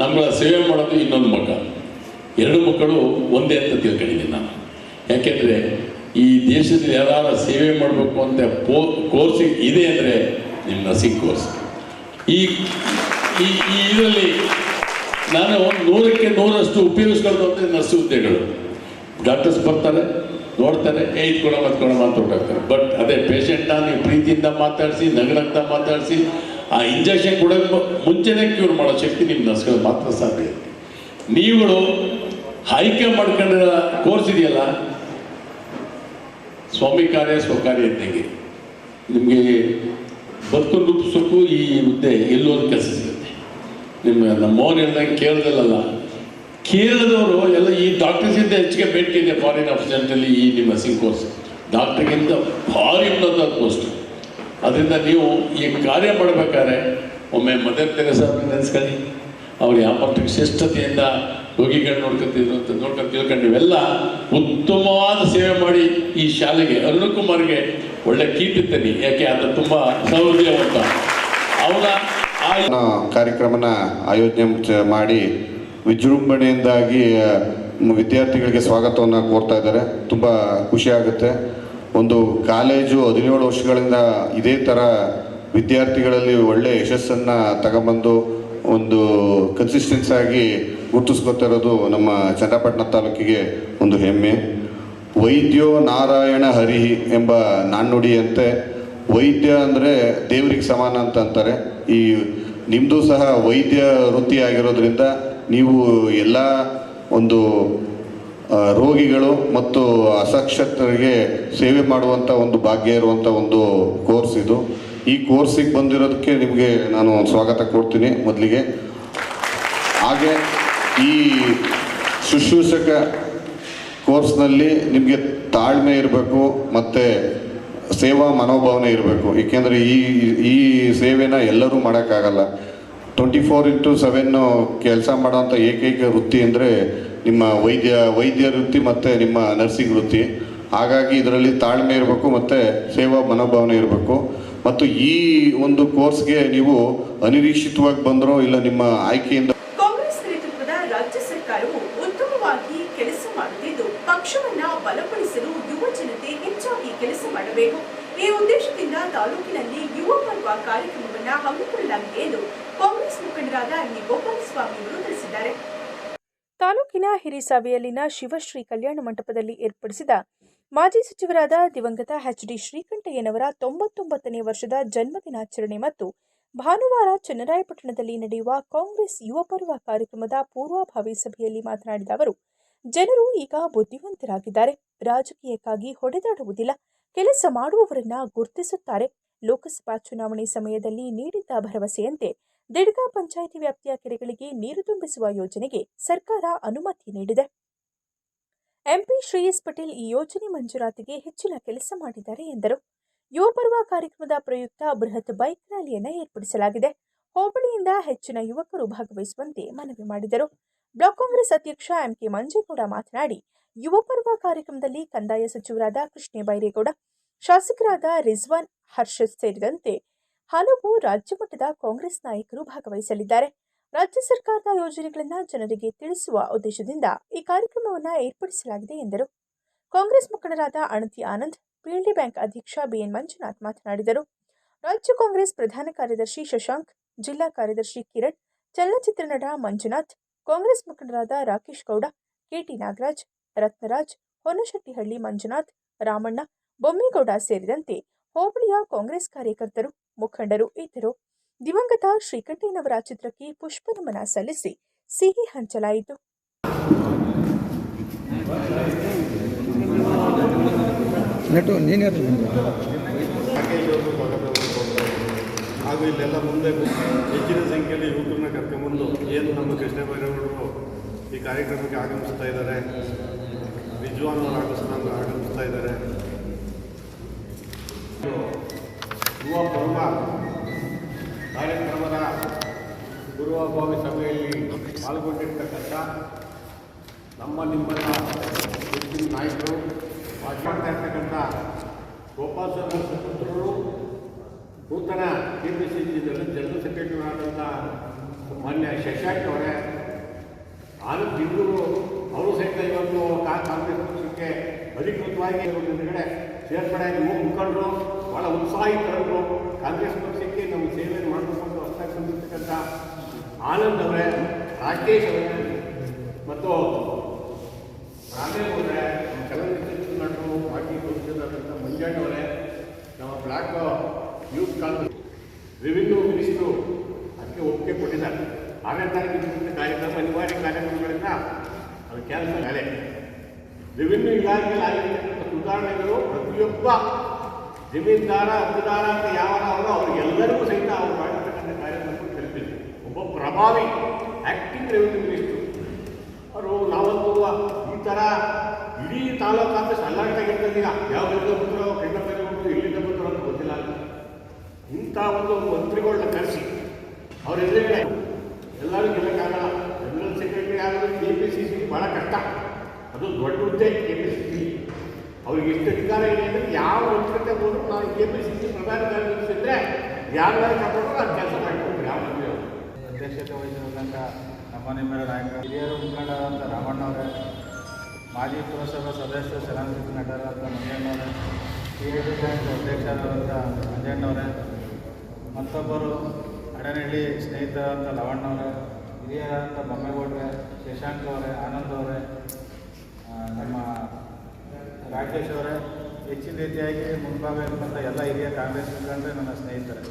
ನಮ್ಗಳ ಸೇವೆ ಮಾಡೋದು ಇನ್ನೊಂದು ಮಗ. ಎರಡು ಮಕ್ಕಳು ಒಂದೇ ಅಂತ ತಿಳ್ಕೊಂಡಿದ್ದೀನಿ ನಾನು. ಯಾಕೆಂದರೆ ಈ ದೇಶದಲ್ಲಿ ಯಾರು ಸೇವೆ ಮಾಡಬೇಕು ಅಂತ ಪೋ, ಕೋರ್ಸ್ ಇದೆ ಅಂದರೆ ನಿಮ್ಮ ನರ್ಸಿಂಗ್ ಕೋರ್ಸ್. ಈ ಈ ಇದರಲ್ಲಿ ನಾನು ನೂರಕ್ಕೆ ನೂರಷ್ಟು ಉಪಯೋಗಿಸ್ಕೊಳ್ತು ಅಂದರೆ ನರ್ಸ್ ಹುದ್ದೆಗಳು. ಡಾಕ್ಟರ್ಸ್ ಬರ್ತಾರೆ, ನೋಡ್ತಾರೆ, ಏ, ಇದು ಕೊಡ ಮತ್ತು ಕೊಡ ಅಂತ ಹೊರಟಾಗ್ತಾರೆ. ಬಟ್ ಅದೇ ಪೇಷಂಟ್ನ ನೀವು ಪ್ರೀತಿಯಿಂದ ಮಾತಾಡಿಸಿ ನಗನಗ್ತಾ ಮಾತಾಡಿಸಿ ಆ ಇಂಜೆಕ್ಷನ್ ಕೂಡ ಮುಂಚೆನೇ ಕ್ಯೂರ್ ಮಾಡೋ ಶಕ್ತಿ ನಿಮ್ಮ ನರ್ಸ್ಗಳು ಮಾತ್ರ ಸಾಧ್ಯ ನೀವುಗಳು ಆಯ್ಕೆ ಮಾಡ್ಕೊಂಡಿರೋ ಕೋರ್ಸ್ ಇದೆಯಲ್ಲ? ಸ್ವಾಮಿ ಕಾರ್ಯ, ಸ್ವಕಾರ್ಯ ಇದ್ದಂಗೆ ನಿಮಗೆ ಬದುಕು ರೂಪಿಸೋಕ್ಕೂ ಈ ಹುದ್ದೆ ಎಲ್ಲೋದು ಕೆಲಸ ಸಿಗುತ್ತೆ. ನಿಮ್ಮ ನಮ್ಮ ಮೋಹನ್ ಹೇಳ್ದಂಗೆ ಕೇರಳದವರು ಎಲ್ಲ ಈ ಡಾಕ್ಟರ್ಸಿಂದ ಹೆಚ್ಚಿಗೆ ಬೇಡಿಕೆ ಇದೆ ಫಾರಿನ್ ಆಫೀಸರ್ನಲ್ಲಿ ಈ ನಿಮ್ಮ ಸಿಂಗ್ ಕೋರ್ಸ್ ಡಾಕ್ಟ್ರಿಗಿಂತ ಭಾರಿ ಉನ್ನತ ಪೋಸ್ಟ್ ಅದರಿಂದ ನೀವು ಈ ಕಾರ್ಯ ಮಾಡಬೇಕಾದ್ರೆ ಒಮ್ಮೆ ಮದರ್ ತೆರೆಸಾ ನೆನೆಸ್ಕೊಳ್ಳಿ ಅವ್ರು ಯಾವ ಮಟ್ಟಿಗೆ ಶ್ರೇಷ್ಠತೆಯಿಂದ ರೋಗಿಗಳು ನೋಡ್ಕೊತಿದ್ರು ಅಂತ ನೋಡ್ಕೊಂಡು ತಿಳ್ಕೊಂಡು ಇವೆಲ್ಲ ಉತ್ತಮವಾದ ಸೇವೆ ಮಾಡಿ ಈ ಶಾಲೆಗೆ ಅರುಣ್ ಕುಮಾರ್ಗೆ ಒಳ್ಳೆ ಕೀರ್ತಿ ತನ್ನಿ. ಯಾಕೆ? ಆತ ತುಂಬ ಸೌಲಭ್ಯವಂತ ಅವನ ಕಾರ್ಯಕ್ರಮನ ಆಯೋಜನೆ ಮಾಡಿ ವಿಜೃಂಭಣೆಯಿಂದಾಗಿ ವಿದ್ಯಾರ್ಥಿಗಳಿಗೆ ಸ್ವಾಗತವನ್ನು ಕೋರ್ತಾ ಇದ್ದಾರೆ. ತುಂಬ ಖುಷಿ ಆಗುತ್ತೆ. ಒಂದು ಕಾಲೇಜು ಹದಿನೇಳು ವರ್ಷಗಳಿಂದ ಇದೇ ಥರ ವಿದ್ಯಾರ್ಥಿಗಳಲ್ಲಿ ಒಳ್ಳೆ ಯಶಸ್ಸನ್ನು ತಗೊಂಬಂದು ಒಂದು ಕನ್ಸಿಸ್ಟೆನ್ಸ್ ಆಗಿ ಗುರುತಿಸ್ಕೊತಾ ಇರೋದು ನಮ್ಮ ಚನ್ನಪಟ್ಟಣ ತಾಲೂಕಿಗೆ ಒಂದು ಹೆಮ್ಮೆ. ವೈದ್ಯೋ ನಾರಾಯಣ ಹರಿ ಎಂಬ ನಾಣ್ಣುಡಿಯಂತೆ ವೈದ್ಯ ಅಂದರೆ ದೇವರಿಗೆ ಸಮಾನ ಅಂತ ಅಂತಾರೆ. ಈ ನಿಮ್ಮದು ಸಹ ವೈದ್ಯ ವೃತ್ತಿ ಆಗಿರೋದ್ರಿಂದ ನೀವು ಎಲ್ಲ ಒಂದು ರೋಗಿಗಳು ಮತ್ತು ಅಸಕ್ಷತರಿಗೆ ಸೇವೆ ಮಾಡುವಂಥ ಒಂದು ಭಾಗ್ಯ ಇರುವಂಥ ಒಂದು ಕೋರ್ಸ್ ಇದು. ಈ ಕೋರ್ಸಿಗೆ ಬಂದಿರೋದಕ್ಕೆ ನಿಮಗೆ ನಾನು ಸ್ವಾಗತ ಕೊಡ್ತೀನಿ ಮೊದಲಿಗೆ. ಹಾಗೆ ಈ ಶುಶ್ರೂಷಕ ಕೋರ್ಸ್ನಲ್ಲಿ ನಿಮಗೆ ತಾಳ್ಮೆ ಇರಬೇಕು ಮತ್ತು ಸೇವಾ ಮನೋಭಾವನೆ ಇರಬೇಕು. ಏಕೆಂದರೆ ಈ ಈ ಸೇವೆನ ಎಲ್ಲರೂ ಮಾಡೋಕ್ಕಾಗಲ್ಲ. ಟ್ವೆಂಟಿ ಫೋರ್ ಇಂಟು ಸೆವೆನ್ನು ಕೆಲಸ ಮಾಡೋಂಥ ಏಕೈಕ ವೃತ್ತಿ ಅಂದರೆ ನಿಮ್ಮ ವೈದ್ಯ ವೈದ್ಯ ವೃತ್ತಿ ಮತ್ತು ನಿಮ್ಮ ನರ್ಸಿಂಗ್ ವೃತ್ತಿ. ಹಾಗಾಗಿ ಇದರಲ್ಲಿ ತಾಳ್ಮೆ ಇರಬೇಕು ಮತ್ತು ಸೇವಾ ಮನೋಭಾವನೆ ಇರಬೇಕು. ಮತ್ತು ಈ ಒಂದು ಕೋರ್ಸ್ಗೆ ನೀವು ಅನಿರೀಕ್ಷಿತವಾಗಿ ಬಂದರೂ ಇಲ್ಲ ನಿಮ್ಮ ಆಯ್ಕೆಯಿಂದ ಕಾಂಗ್ರೆಸ್ ನೇತೃತ್ವದ ರಾಜ್ಯ ಸರ್ಕಾರವು ಉತ್ತಮವಾಗಿ ಕೆಲಸ ಮಾಡುತ್ತಿದ್ದು, ಪಕ್ಷವನ್ನ ಬಲಪಡಿಸಲು ಯುವ ಜನತೆ ಹೆಚ್ಚಾಗಿ ಕೆಲಸ ಮಾಡಬೇಕು. ಈ ಉದ್ದೇಶದಿಂದ ತಾಲೂಕಿನಲ್ಲಿ ಯುವ ಪರ್ವ ಕಾರ್ಯಕ್ರಮವನ್ನ ಹಮ್ಮಿಕೊಳ್ಳಲಾಗಿದೆ ಎಂದು ಕಾಂಗ್ರೆಸ್ ಮುಖಂಡರಾದ ಗೋಪಾಲಸ್ವಾಮಿ ಅವರು ತಿಳಿಸಿದ್ದಾರೆ. ತಾಲೂಕಿನ ಹಿರಿಸಾವೆಯಲ್ಲಿನ ಶಿವಶ್ರೀ ಕಲ್ಯಾಣ ಮಂಟಪದಲ್ಲಿ ಏರ್ಪಡಿಸಿದ ಮಾಜಿ ಸಚಿವರಾದ ದಿವಂಗತ ಎಚ್ ಡಿ ಶ್ರೀಕಂಠಯ್ಯನವರ ತೊಂಬತ್ತೊಂಬತ್ತನೇ ವರ್ಷದ ಜನ್ಮದಿನಾಚರಣೆ ಮತ್ತು ಭಾನುವಾರ ಚನ್ನರಾಯಪಟ್ಟಣದಲ್ಲಿ ನಡೆಯುವ ಕಾಂಗ್ರೆಸ್ ಯುವ ಪರ್ವ ಕಾರ್ಯಕ್ರಮದ ಪೂರ್ವಭಾವಿ ಸಭೆಯಲ್ಲಿ ಮಾತನಾಡಿದ ಅವರು, ಜನರು ಈಗ ಬುದ್ಧಿವಂತರಾಗಿದ್ದಾರೆ. ರಾಜಕೀಯಕ್ಕಾಗಿ ಹೊಡೆದಾಡುವುದಿಲ್ಲ. ಕೆಲಸ ಮಾಡುವವರನ್ನ ಗುರುತಿಸುತ್ತಾರೆ. ಲೋಕಸಭಾ ಚುನಾವಣೆ ಸಮಯದಲ್ಲಿ ನೀಡಿದ್ದ ಭರವಸೆಯಂತೆ ದಿಡ್ಗಾ ಪಂಚಾಯಿತಿ ವ್ಯಾಪ್ತಿಯ ಕೆರೆಗಳಿಗೆ ನೀರು ತುಂಬಿಸುವ ಯೋಜನೆಗೆ ಸರ್ಕಾರ ಅನುಮತಿ ನೀಡಿದೆ. ಎಂಪಿ ಶ್ರೇಯಸ್ ಪಟೇಲ್ ಈ ಯೋಜನೆ ಮಂಜೂರಾತಿಗೆ ಹೆಚ್ಚಿನ ಕೆಲಸ ಮಾಡಿದ್ದಾರೆ ಎಂದರು. ಯುವ ಪರ್ವ ಕಾರ್ಯಕ್ರಮದ ಪ್ರಯುಕ್ತ ಬೃಹತ್ ಬೈಕ್ ರ್ಯಾಲಿಯನ್ನು ಏರ್ಪಡಿಸಲಾಗಿದೆ. ಹೋಬಳಿಯಿಂದ ಹೆಚ್ಚಿನ ಯುವಕರು ಭಾಗವಹಿಸುವಂತೆ ಮನವಿ ಮಾಡಿದರು. ಬ್ಲಾಕ್ ಕಾಂಗ್ರೆಸ್ ಅಧ್ಯಕ್ಷ ಎಂಕೆ ಮಂಜೇಗೌಡ ಮಾತನಾಡಿ ಯುವ ಪರ್ವ ಕಾರ್ಯಕ್ರಮದಲ್ಲಿ ಕಂದಾಯ ಸಚಿವರಾದ ಕೃಷ್ಣ ಬೈರೇಗೌಡ ಶಾಸಕರಾದ ರಿಜ್ವಾನ್ ಹರ್ಷದ್ ಸೇರಿದಂತೆ ಹಲವು ರಾಜ್ಯ ಮಟ್ಟದ ಕಾಂಗ್ರೆಸ್ ನಾಯಕರು ಭಾಗವಹಿಸಲಿದ್ದಾರೆ. ರಾಜ್ಯ ಸರ್ಕಾರದ ಯೋಜನೆಗಳನ್ನು ಜನರಿಗೆ ತಿಳಿಸುವ ಉದ್ದೇಶದಿಂದ ಈ ಕಾರ್ಯಕ್ರಮವನ್ನು ಏರ್ಪಡಿಸಲಾಗಿದೆ ಎಂದರು. ಕಾಂಗ್ರೆಸ್ ಮುಖಂಡರಾದ ಅಣತಿ ಆನಂದ್ ಪಿಎಲ್ಡಿ ಬ್ಯಾಂಕ್ ಅಧ್ಯಕ್ಷ ಬಿಎನ್ ಮಂಜುನಾಥ್ ಮಾತನಾಡಿದರು. ರಾಜ್ಯ ಕಾಂಗ್ರೆಸ್ ಪ್ರಧಾನ ಕಾರ್ಯದರ್ಶಿ ಶಶಾಂಕ್, ಜಿಲ್ಲಾ ಕಾರ್ಯದರ್ಶಿ ಕಿರಣ್, ಚಲನಚಿತ್ರ ನಟ ಮಂಜುನಾಥ್, ಕಾಂಗ್ರೆಸ್ ಮುಖಂಡರಾದ ರಾಕೇಶ್ ಗೌಡ, ಕೆಟಿ ನಾಗರಾಜ್, ರತ್ನರಾಜ್ ಹೊನ್ನಶೆಟ್ಟಿಹಳ್ಳಿ ಮಂಜುನಾಥ್, ರಾಮಣ್ಣ, ಬೊಮ್ಮೇಗೌಡ ಸೇರಿದಂತೆ ಹೋಬಳಿಯ ಕಾಂಗ್ರೆಸ್ ಕಾರ್ಯಕರ್ತರು ಮುಖಂಡರು ಇದ್ದರು. ದಿವಂಗತ ಶ್ರೀಕಂಠಯ್ಯನವರ ಚಿತ್ರಕ್ಕೆ ಪುಷ್ಪನಮನ ಸಲ್ಲಿಸಿ ಸಿಹಿ ಹಂಚಲಾಯಿತು. ಹಾಗೂ ಇಲ್ಲೆಲ್ಲ ಮುಂದೆ ಹೆಚ್ಚಿನ ಸಂಖ್ಯೆಯಲ್ಲಿ ಯುವಕರನ್ನ ಕರ್ಕೊಂಬಂದು ಏನು ನಮ್ಮ ಕೃಷ್ಣ ಬೈರೇಗೌಡರು ಈ ಕಾರ್ಯಕ್ರಮಕ್ಕೆ ಆಗಮಿಸ್ತಾ ಇದ್ದಾರೆ ವಿಜ್ವಾನ್ ಅವರು ಆಗಮಿಸ್ತಾ ಆಗಮಿಸ್ತಾ ಇದ್ದಾರೆ. ಯುವ ಪರ್ವ ಕಾರ್ಯಕ್ರಮದ ಪೂರ್ವಭಾವಿ ಸಭೆಯಲ್ಲಿ ಪಾಲ್ಗೊಂಡಿರ್ತಕ್ಕಂಥ ನಮ್ಮ ನಿಮ್ಮನ್ನ ಹೆಚ್ಚಿನ ನಾಯಕರು ಮಾತಾಡ್ತಾ ಇರ್ತಕ್ಕಂಥ ಗೋಪಾಲ್ ಸ್ವಾಮಿ ಸುಪುತ್ರರು ನೂತನ K P C C general secretary ಮಾನ್ಯ ಶಶಾಂಕ್ ಅವರೇ ಆನಂದ್ ಜಿಂಗೂರು ಅವರು ಸಹಿತ ಇವತ್ತು ಕಾಂಗ್ರೆಸ್ ಪಕ್ಷಕ್ಕೆ ಅಧಿಕೃತವಾಗಿ ಒಂದು ಹಿಂದ್ಗಡೆ ಸೇರ್ಪಡೆ ಯುವ ಮುಖಂಡರು. ಭಾಳ ಉತ್ಸಾಹಿತರನ್ನು ಕಾಂಗ್ರೆಸ್ ಪಕ್ಷಕ್ಕೆ ನಮ್ಮ ಸೇವೆ ಮಾಡಬೇಕು ಅಂತ ಬಂದಿರ್ತಕ್ಕಂಥ ಆನಂದ್ ಅವರೇ, ರಾಕೇಶ್ ಅವರೇ, ಮತ್ತು ರಾಮೇವ್ ಅವರೇ ಚಲನಚಿತ್ರ ನಟರು, ಪಾರ್ಟಿ ಮಂಜಣ್ಣ ಅವರೇ, ನಮ್ಮ block youth Congress revenue minister ಅದಕ್ಕೆ ಒಪ್ಪಿಗೆ ಕೊಟ್ಟಿದ್ದಾರೆ. ಇದ್ದಂಥ ಕಾರ್ಯಕ್ರಮ, ಅನಿವಾರ್ಯ ಕಾರ್ಯಕ್ರಮಗಳಿಂದ ಅದು ಕೆಲಸ ಮೇಲೆ ರೆವಿನ್ಯೂ ಇಲಾಖೆಯಲ್ಲಿ ಆಗಿರ್ತಕ್ಕಂಥ ಸುಧಾರಣೆಗಳು ಪ್ರತಿಯೊಬ್ಬ ಜಮೀನ್ದಾರ, ಹಕ್ಕುದಾರ ಅಂತ ಯಾವನಾದರೂ ಅವರು ಅವರಿಗೆಲ್ಲರಿಗೂ ಸಹಿತ ಅವರು ಮಾಡಿರ್ತಕ್ಕಂಥ ಕಾರ್ಯಕ್ರಮ ತಲುಪಿದೆ ಒಬ್ಬ ಪ್ರಭಾವಿ ಆ್ಯಕ್ಟಿಂಗ್ ರೆವಿನ್ಯೂ ಮಿನಿಸ್ಟ್ರು ಅವರು ನಾವಂತೂ ಈ ಥರ ಇಡೀ ತಾಲೂಕಾಂತ ಸಲ್ಲಾಟಾಗಿರ್ತದೆ ಈಗ. ಯಾವ ಜಿಲ್ಲೆ ಬಂದರೂ ಮೇಲೆ ಬಂದರು ಇಲ್ಲಿಂದ ಬಂದರು ಅಂತ ಗೊತ್ತಿಲ್ಲ. ಇಂಥ ಒಂದು ಮಂತ್ರಿಗಳನ್ನ ಕರೆಸಿ, ಅವ್ರ ಎದುರಿಗೆ ಎಲ್ಲರೂ ಗೆಲ್ಲಕ್ಕಾಗಲ್ಲ ಜನರಲ್ ಸೆಕ್ರೆಟರಿ ಆಗೋದು ಕೆ ಪಿ ಸಿ ಸಿ ಭಾಳ ಕಷ್ಟ. ಅದು ದೊಡ್ಡ ಹುದ್ದೆ ಕೆ ಪಿ ಸಿ ಸಿ ಅವ್ರಿಗೆ ಎಷ್ಟು ಅಧಿಕಾರ ಇದೆ ಅಂದರೆ ಯಾವ ಮಂತ್ರಿತೆ ಹೋದ್ರು ನಾನು ಕೆ ಪಿ ಸಿ ಸಿ ಪ್ರಧಾನ ಕಾರ್ಯದರ್ಶಿ ಇದ್ದರೆ ಯಾರು ಕರ್ಕೊಂಡು ಅದು ಕೆಲಸ ಮಾಡಿಕೊಡ್ತಾರೆ ಯಾವ ಮಂತ್ರಿ ಅವರು. ಅಧ್ಯಕ್ಷತೆ ವಹಿಸಿರುವಂಥ ನಮ್ಮ ನಿಮ್ಮೆಲ್ಲ ನಾಯಕ, ಹಿರಿಯರು ಮುಖಂಡರಾದಂಥ ರಾಮಣ್ಣವರೇ, ಮಾಜಿ ಪುರಸಭಾ ಸದಸ್ಯ ಚಲನಚಿತ್ರ ನಟರಾದಂಥ ಮಂಜಣ್ಣವರೇ ಟಿ ಎ ಅಂತ ಬ್ಯಾಂಕ್ ಅಧ್ಯಕ್ಷರಾದಂಥ ಮಂಜಣ್ಣವರೇ, ಮತ್ತೊಬ್ಬರು ಅಡನಹಳ್ಳಿ ಸ್ನೇಹಿತರಾದಂಥ ಲವಣ್ಣವರೇ, ಹಿರಿಯರಾದಂಥ ಬೊಮ್ಮೇಗೌಡ್ರೆ, ಶಶಾಂಕ್ ಅವರೇ, ಆನಂದ್ ಅವರೇ ನಮ್ಮ ರಾಕೇಶ್ ಅವರೇ, ಹೆಚ್ಚಿನ ರೀತಿಯಾಗಿ ಇರುವಂಥ ಎಲ್ಲ ಹಿರಿಯ ಕಾಂಗ್ರೆಸ್ ಮುಖಂಡರೇ ನನ್ನ ಸ್ನೇಹಿತರೆ.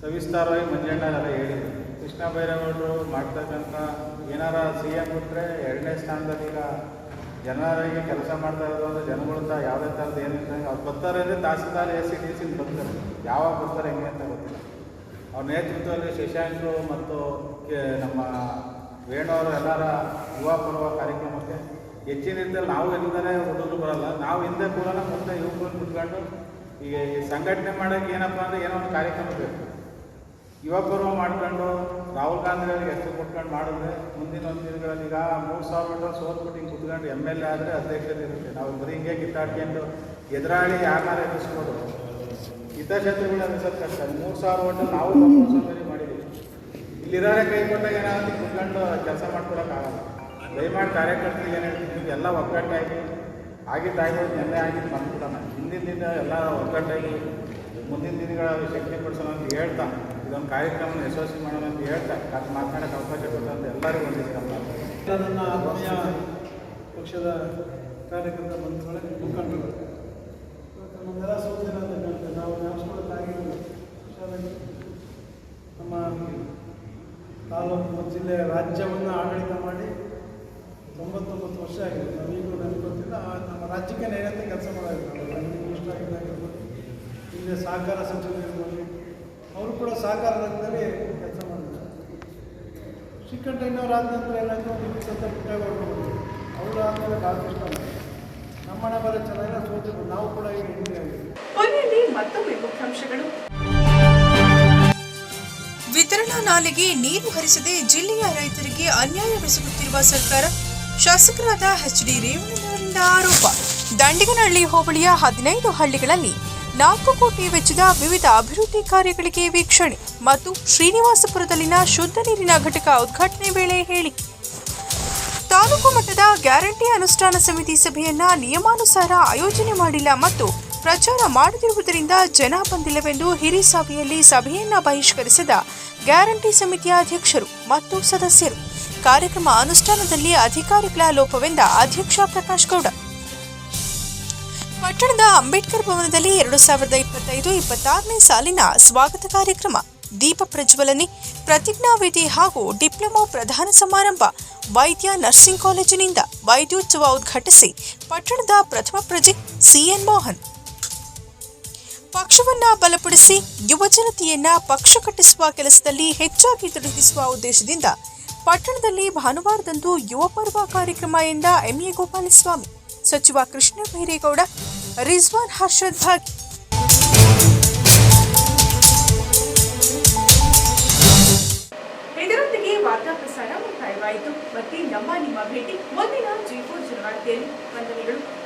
ಸವಿಸ್ತಾರವಾಗಿ ಮಂಜಣ್ಣರೆಲ್ಲ ಹೇಳಿದರು. ಕೃಷ್ಣ ಬೈರೇಗೌಡರು ಮಾಡ್ತಕ್ಕಂಥ ಏನಾರ ಸಿ ಎಂ ಬಿಟ್ಟರೆ ಎರಡನೇ ಸ್ಥಾನದಲ್ಲಿ ಈಗ ಜನರಿಗೆ ಕೆಲಸ ಮಾಡ್ತಾ ಇರೋದು ಜನಗಳಿಂದ ಯಾವುದೇ ಥರದ್ದು ಏನಿಲ್ಲ ಅವ್ರು ಬರ್ತಾರೆ ಅಂದರೆ tahsildar A C, D C ಬರ್ತಾರೆ. ಯಾವಾಗ ಬರ್ತಾರೆ ಹೆಂಗೆ ಅಂತ ಗೊತ್ತಿಲ್ಲ. ಅವ್ರ ನೇತೃತ್ವದಲ್ಲಿ ಶಶಾಂಕರು ಮತ್ತು ನಮ್ಮ ನಮ್ಮ ವೇಣುವರು ಎಲ್ಲರ ಯುವ ಪರ್ವ ಕಾರ್ಯಕ್ರಮಕ್ಕೆ ಹೆಚ್ಚಿನ ರೀತಿಯಲ್ಲಿ ನಾವು ಎಲ್ಲಿಂದಲೇ ಹುಡುಗರು ಬರಲ್ಲ. ನಾವು ಹಿಂದೆ ಕೂಡ ಮುಂದೆ ಯುವಕರು ಬಿಟ್ಕೊಂಡು ಈಗ ಈ ಸಂಘಟನೆ ಮಾಡೋಕ್ಕೆ ಏನಪ್ಪ ಅಂದರೆ ಏನೋ ಒಂದು ಕಾರ್ಯಕ್ರಮ ಬೇಕು. ಯುವಕರು ಮಾಡ್ಕೊಂಡು ರಾಹುಲ್ ಗಾಂಧಿ ಹೆಸರು ಕೊಟ್ಕೊಂಡು ಮಾಡಿದ್ರೆ ಮುಂದಿನ ಒಂದು ದಿನಗಳಲ್ಲಿ ಈಗ ಮೂರು ಸಾವಿರ ಮೀಟರ್ ಸೋತ್ಬಿಟ್ಟು ಹಿಂಗೆ ಕುತ್ಕೊಂಡು ಎಂ ಎಲ್ ಎ ಆದರೆ ಅಧ್ಯಕ್ಷತೆ ಇರುತ್ತೆ. ನಾವು ಬರೀ ಹಿಂಗೆ ಕಿತ್ತಾಡ್ಕೊಂಡು ಎದುರಾಳಿ ಯಾರನ್ನಾರು ಎದುರಿಸ್ಬೋದು. ಹಿತಶತ್ರುಗಳು ಎದುರಿಸೋದು ಕಷ್ಟ. ಮೂರು ಸಾವಿರ ಓಟಲ್ಲಿ ನಾವು ಮಾಡಿದ್ದೀವಿ. ಇಲ್ಲಿರೋರೆ ಕೈ ಕೊಟ್ಟಾಗ ಏನಾಗುತ್ತೆ? ಕುತ್ಕೊಂಡು ಕೆಲಸ ಮಾಡ್ಕೊಳಕ್ಕಾಗಲ್ಲ. ದಯಮಾಡಿ ಕಾರ್ಯಕರ್ತರಿಗೆ ಏನು ಹೇಳ್ತೀನಿ ಎಲ್ಲ ಒಗ್ಗಟ್ಟಾಗಿ ಆಗಿದ್ದಾಗಿರೋದು ನೆನ್ನೆ ಆಗಿದ್ದು ಬಂದ್ಬಿಡೋಣ. ಹಿಂದಿನ ದಿನ ಎಲ್ಲ ಒಗ್ಗಟ್ಟಾಗಿ ಮುಂದಿನ ದಿನಗಳ ಶಕ್ತಿ ಪಡಿಸೋಣ ಅಂತ ಹೇಳ್ತಾ, ಇದೊಂದು ಕಾರ್ಯಕ್ರಮ ಯಶಸ್ವಿ ಮಾಡೋಣ ಅಂತ ಹೇಳ್ತಾ ಅದು ಮಾತನಾಡೋಕ್ಕೆ ಅವಕಾಶ ಕೊಟ್ಟಂತ ಎಲ್ಲರಿಗೂ ಒಂದು ನನ್ನ ಆತ್ಮೀಯ ಪಕ್ಷದ ಕಾರ್ಯಕರ್ತ ಬಂಧುಗಳೇ ಮುಖಂಡರು ನಮ್ಮೆಲ್ಲ ಸೋದರ ಅಂತ ಹೇಳ್ತಾರೆ ನಾವು ಜ್ಞಾಪಿಸ್ಕೊಳ್ಳೋದಾಗಿರೋದು ಹುಷಾರಾಗಿ ನಮ್ಮ ತಾಲೂಕು ಜಿಲ್ಲೆ ರಾಜ್ಯವನ್ನು ಆಡಳಿತ ಮಾಡಿ ತೊಂಬತ್ತೊಂಬತ್ತು ವರ್ಷ ಆಗಿದೆ. ನಾವು ಈಗಲೂ ನನಗೆ ಗೊತ್ತಿಲ್ಲ. ನಮ್ಮ ರಾಜ್ಯಕ್ಕೆ ನೇರತೆ ಕೆಲಸ ಮಾಡೋದಿಲ್ಲ. ನನಗೆ ಇಷ್ಟ ಆಗಿದ್ದಾಗಿರ್ಬೋದು ಇಲ್ಲಿ ಸಹಕಾರ ಸಚಿವರಿರ್ಬೋದು ಅವರು ಕೂಡ ಸಹಕಾರ ರಂಗದಲ್ಲಿ ಕೆಲಸ ಮಾಡಿದ್ದಾರೆ. ಶ್ರೀಕಂಠಯ್ಯನವ್ರು ಆದ ನಂತರ ಏನಾಯಿತು ನಿಮಿಷ ಅಂತ ಪುಟ್ಟೇಗೌಡರು ಅವರು ಆದಮೇಲೆ ಬಾಲಕೃಷ್ಣ ನಮ್ಮ ನಮ್ಮನೆ ಬರೋ ಚೆನ್ನಾಗಿಲ್ಲ ಸೋತಿದ್ರು. ನಾವು ಕೂಡ ಈಗ ಹಿಂದೆ ಕೊನೆಯಲ್ಲಿ ಮತ್ತೊಮ್ಮೆ ಮುಖ್ಯಾಂಶಗಳು. ವಿತರಣಾ ನಾಲೆಗೆ ನೀರು ಹರಿಸದೆ ಜಿಲ್ಲೆಯ ರೈತರಿಗೆ ಅನ್ಯಾಯವೆಸಗುತ್ತಿರುವ ಸರ್ಕಾರ ಶಾಸಕರಾದ ಎಚ್ ಡಿ ರೇವಣ್ಣನವರಿಂದ ಆರೋಪ. ದಂಡಿಗನಹಳ್ಳಿ ಹೋಬಳಿಯ ಹದಿನೈದು ಹಳ್ಳಿಗಳಲ್ಲಿ ನಾಲ್ಕು ಕೋಟಿ ವೆಚ್ಚದ ವಿವಿಧ ಅಭಿವೃದ್ಧಿ ಕಾರ್ಯಗಳಿಗೆ ವೀಕ್ಷಣೆ ಮತ್ತು ಶ್ರೀನಿವಾಸಪುರದಲ್ಲಿನ ಶುದ್ಧ ನೀರಿನ ಘಟಕ ಉದ್ಘಾಟನೆ ವೇಳೆ ಹೇಳಿ. ತಾಲೂಕು ಮಟ್ಟದ ಗ್ಯಾರಂಟಿ ಅನುಷ್ಠಾನ ಸಮಿತಿ ಸಭೆಯನ್ನ ನಿಯಮಾನುಸಾರ ಆಯೋಜನೆ ಮಾಡಿಲ್ಲ ಮತ್ತು ಪ್ರಚಾರ ಮಾಡದಿರುವುದರಿಂದ ಜನ ಬಂದಿಲ್ಲವೆಂದು ಹಿರಿ ಸಭೆಯಲ್ಲಿ ಸಭೆಯನ್ನ ಬಹಿಷ್ಕರಿಸಿದ ಗ್ಯಾರಂಟಿ ಸಮಿತಿಯ ಅಧ್ಯಕ್ಷರು ಮತ್ತು ಸದಸ್ಯರು. ಕಾರ್ಯಕ್ರಮ ಅನುಷ್ಠಾನದಲ್ಲಿ ಅಧಿಕಾರಿಗಳ ಲೋಪವೆಂದ ಅಧ್ಯಕ್ಷ ಪ್ರಕಾಶ್ ಗೌಡ. ಪಟ್ಟಣದ ಅಂಬೇಡ್ಕರ್ ಭವನದಲ್ಲಿ ಎರಡು ಸಾವಿರದ ಇಪ್ಪತ್ತೈದು ಇಪ್ಪತ್ತಾರನೇ ಸಾಲಿನ ಸ್ವಾಗತ ಕಾರ್ಯಕ್ರಮ, ದೀಪ ಪ್ರಜ್ವಲನೆ ಪ್ರತಿಜ್ಞಾವಿಧಿ ಹಾಗೂ ಡಿಪ್ಲೊಮಾ ಪ್ರಧಾನ ಸಮಾರಂಭ ವೈದ್ಯ ನರ್ಸಿಂಗ್ ಕಾಲೇಜಿನಿಂದ ವೈದ್ಯೋತ್ಸವ ಉದ್ಘಾಟಿಸಿ ಪಟ್ಟಣದ ಪ್ರಥಮ ಪ್ರಜೆ ಸಿಎನ್ ಮೋಹನ್. ಪಕ್ಷವನ್ನ ಬಲಪಡಿಸಿ ಯುವ ಜನತೆಯನ್ನ ಪಕ್ಷ ಕಟ್ಟಿಸುವ ಕೆಲಸದಲ್ಲಿ ಹೆಚ್ಚಾಗಿ ತೊಡಗಿಸುವ ಉದ್ದೇಶದಿಂದ ಪಟ್ಟಣದಲ್ಲಿ ಭಾನುವಾರದಂದು ಯುವ ಪರ್ವ ಕಾರ್ಯಕ್ರಮ ಎಂದ ಎಂಎ ಗೋಪಾಲಸ್ವಾಮಿ. ಸಚಿವ ಕೃಷ್ಣ ಬೈರೇಗೌಡ, ರಿಜ್ವಾನ್ ಹರ್ಷದ್ ಭಾಗ್. ಇದರೊಂದಿಗೆ ವಾರ್ತಾ ಪ್ರಸಾರ ಮುಕ್ತಾಯವಾಯಿತು. ಮತ್ತೆ ನಮ್ಮ ನಿಮ್ಮ ಭೇಟಿ ಮುಂದಿನ ಜೈಪುರ್ ಜನವಾರ್ತೆಯಲ್ಲಿ ವಂದನೆಗಳು.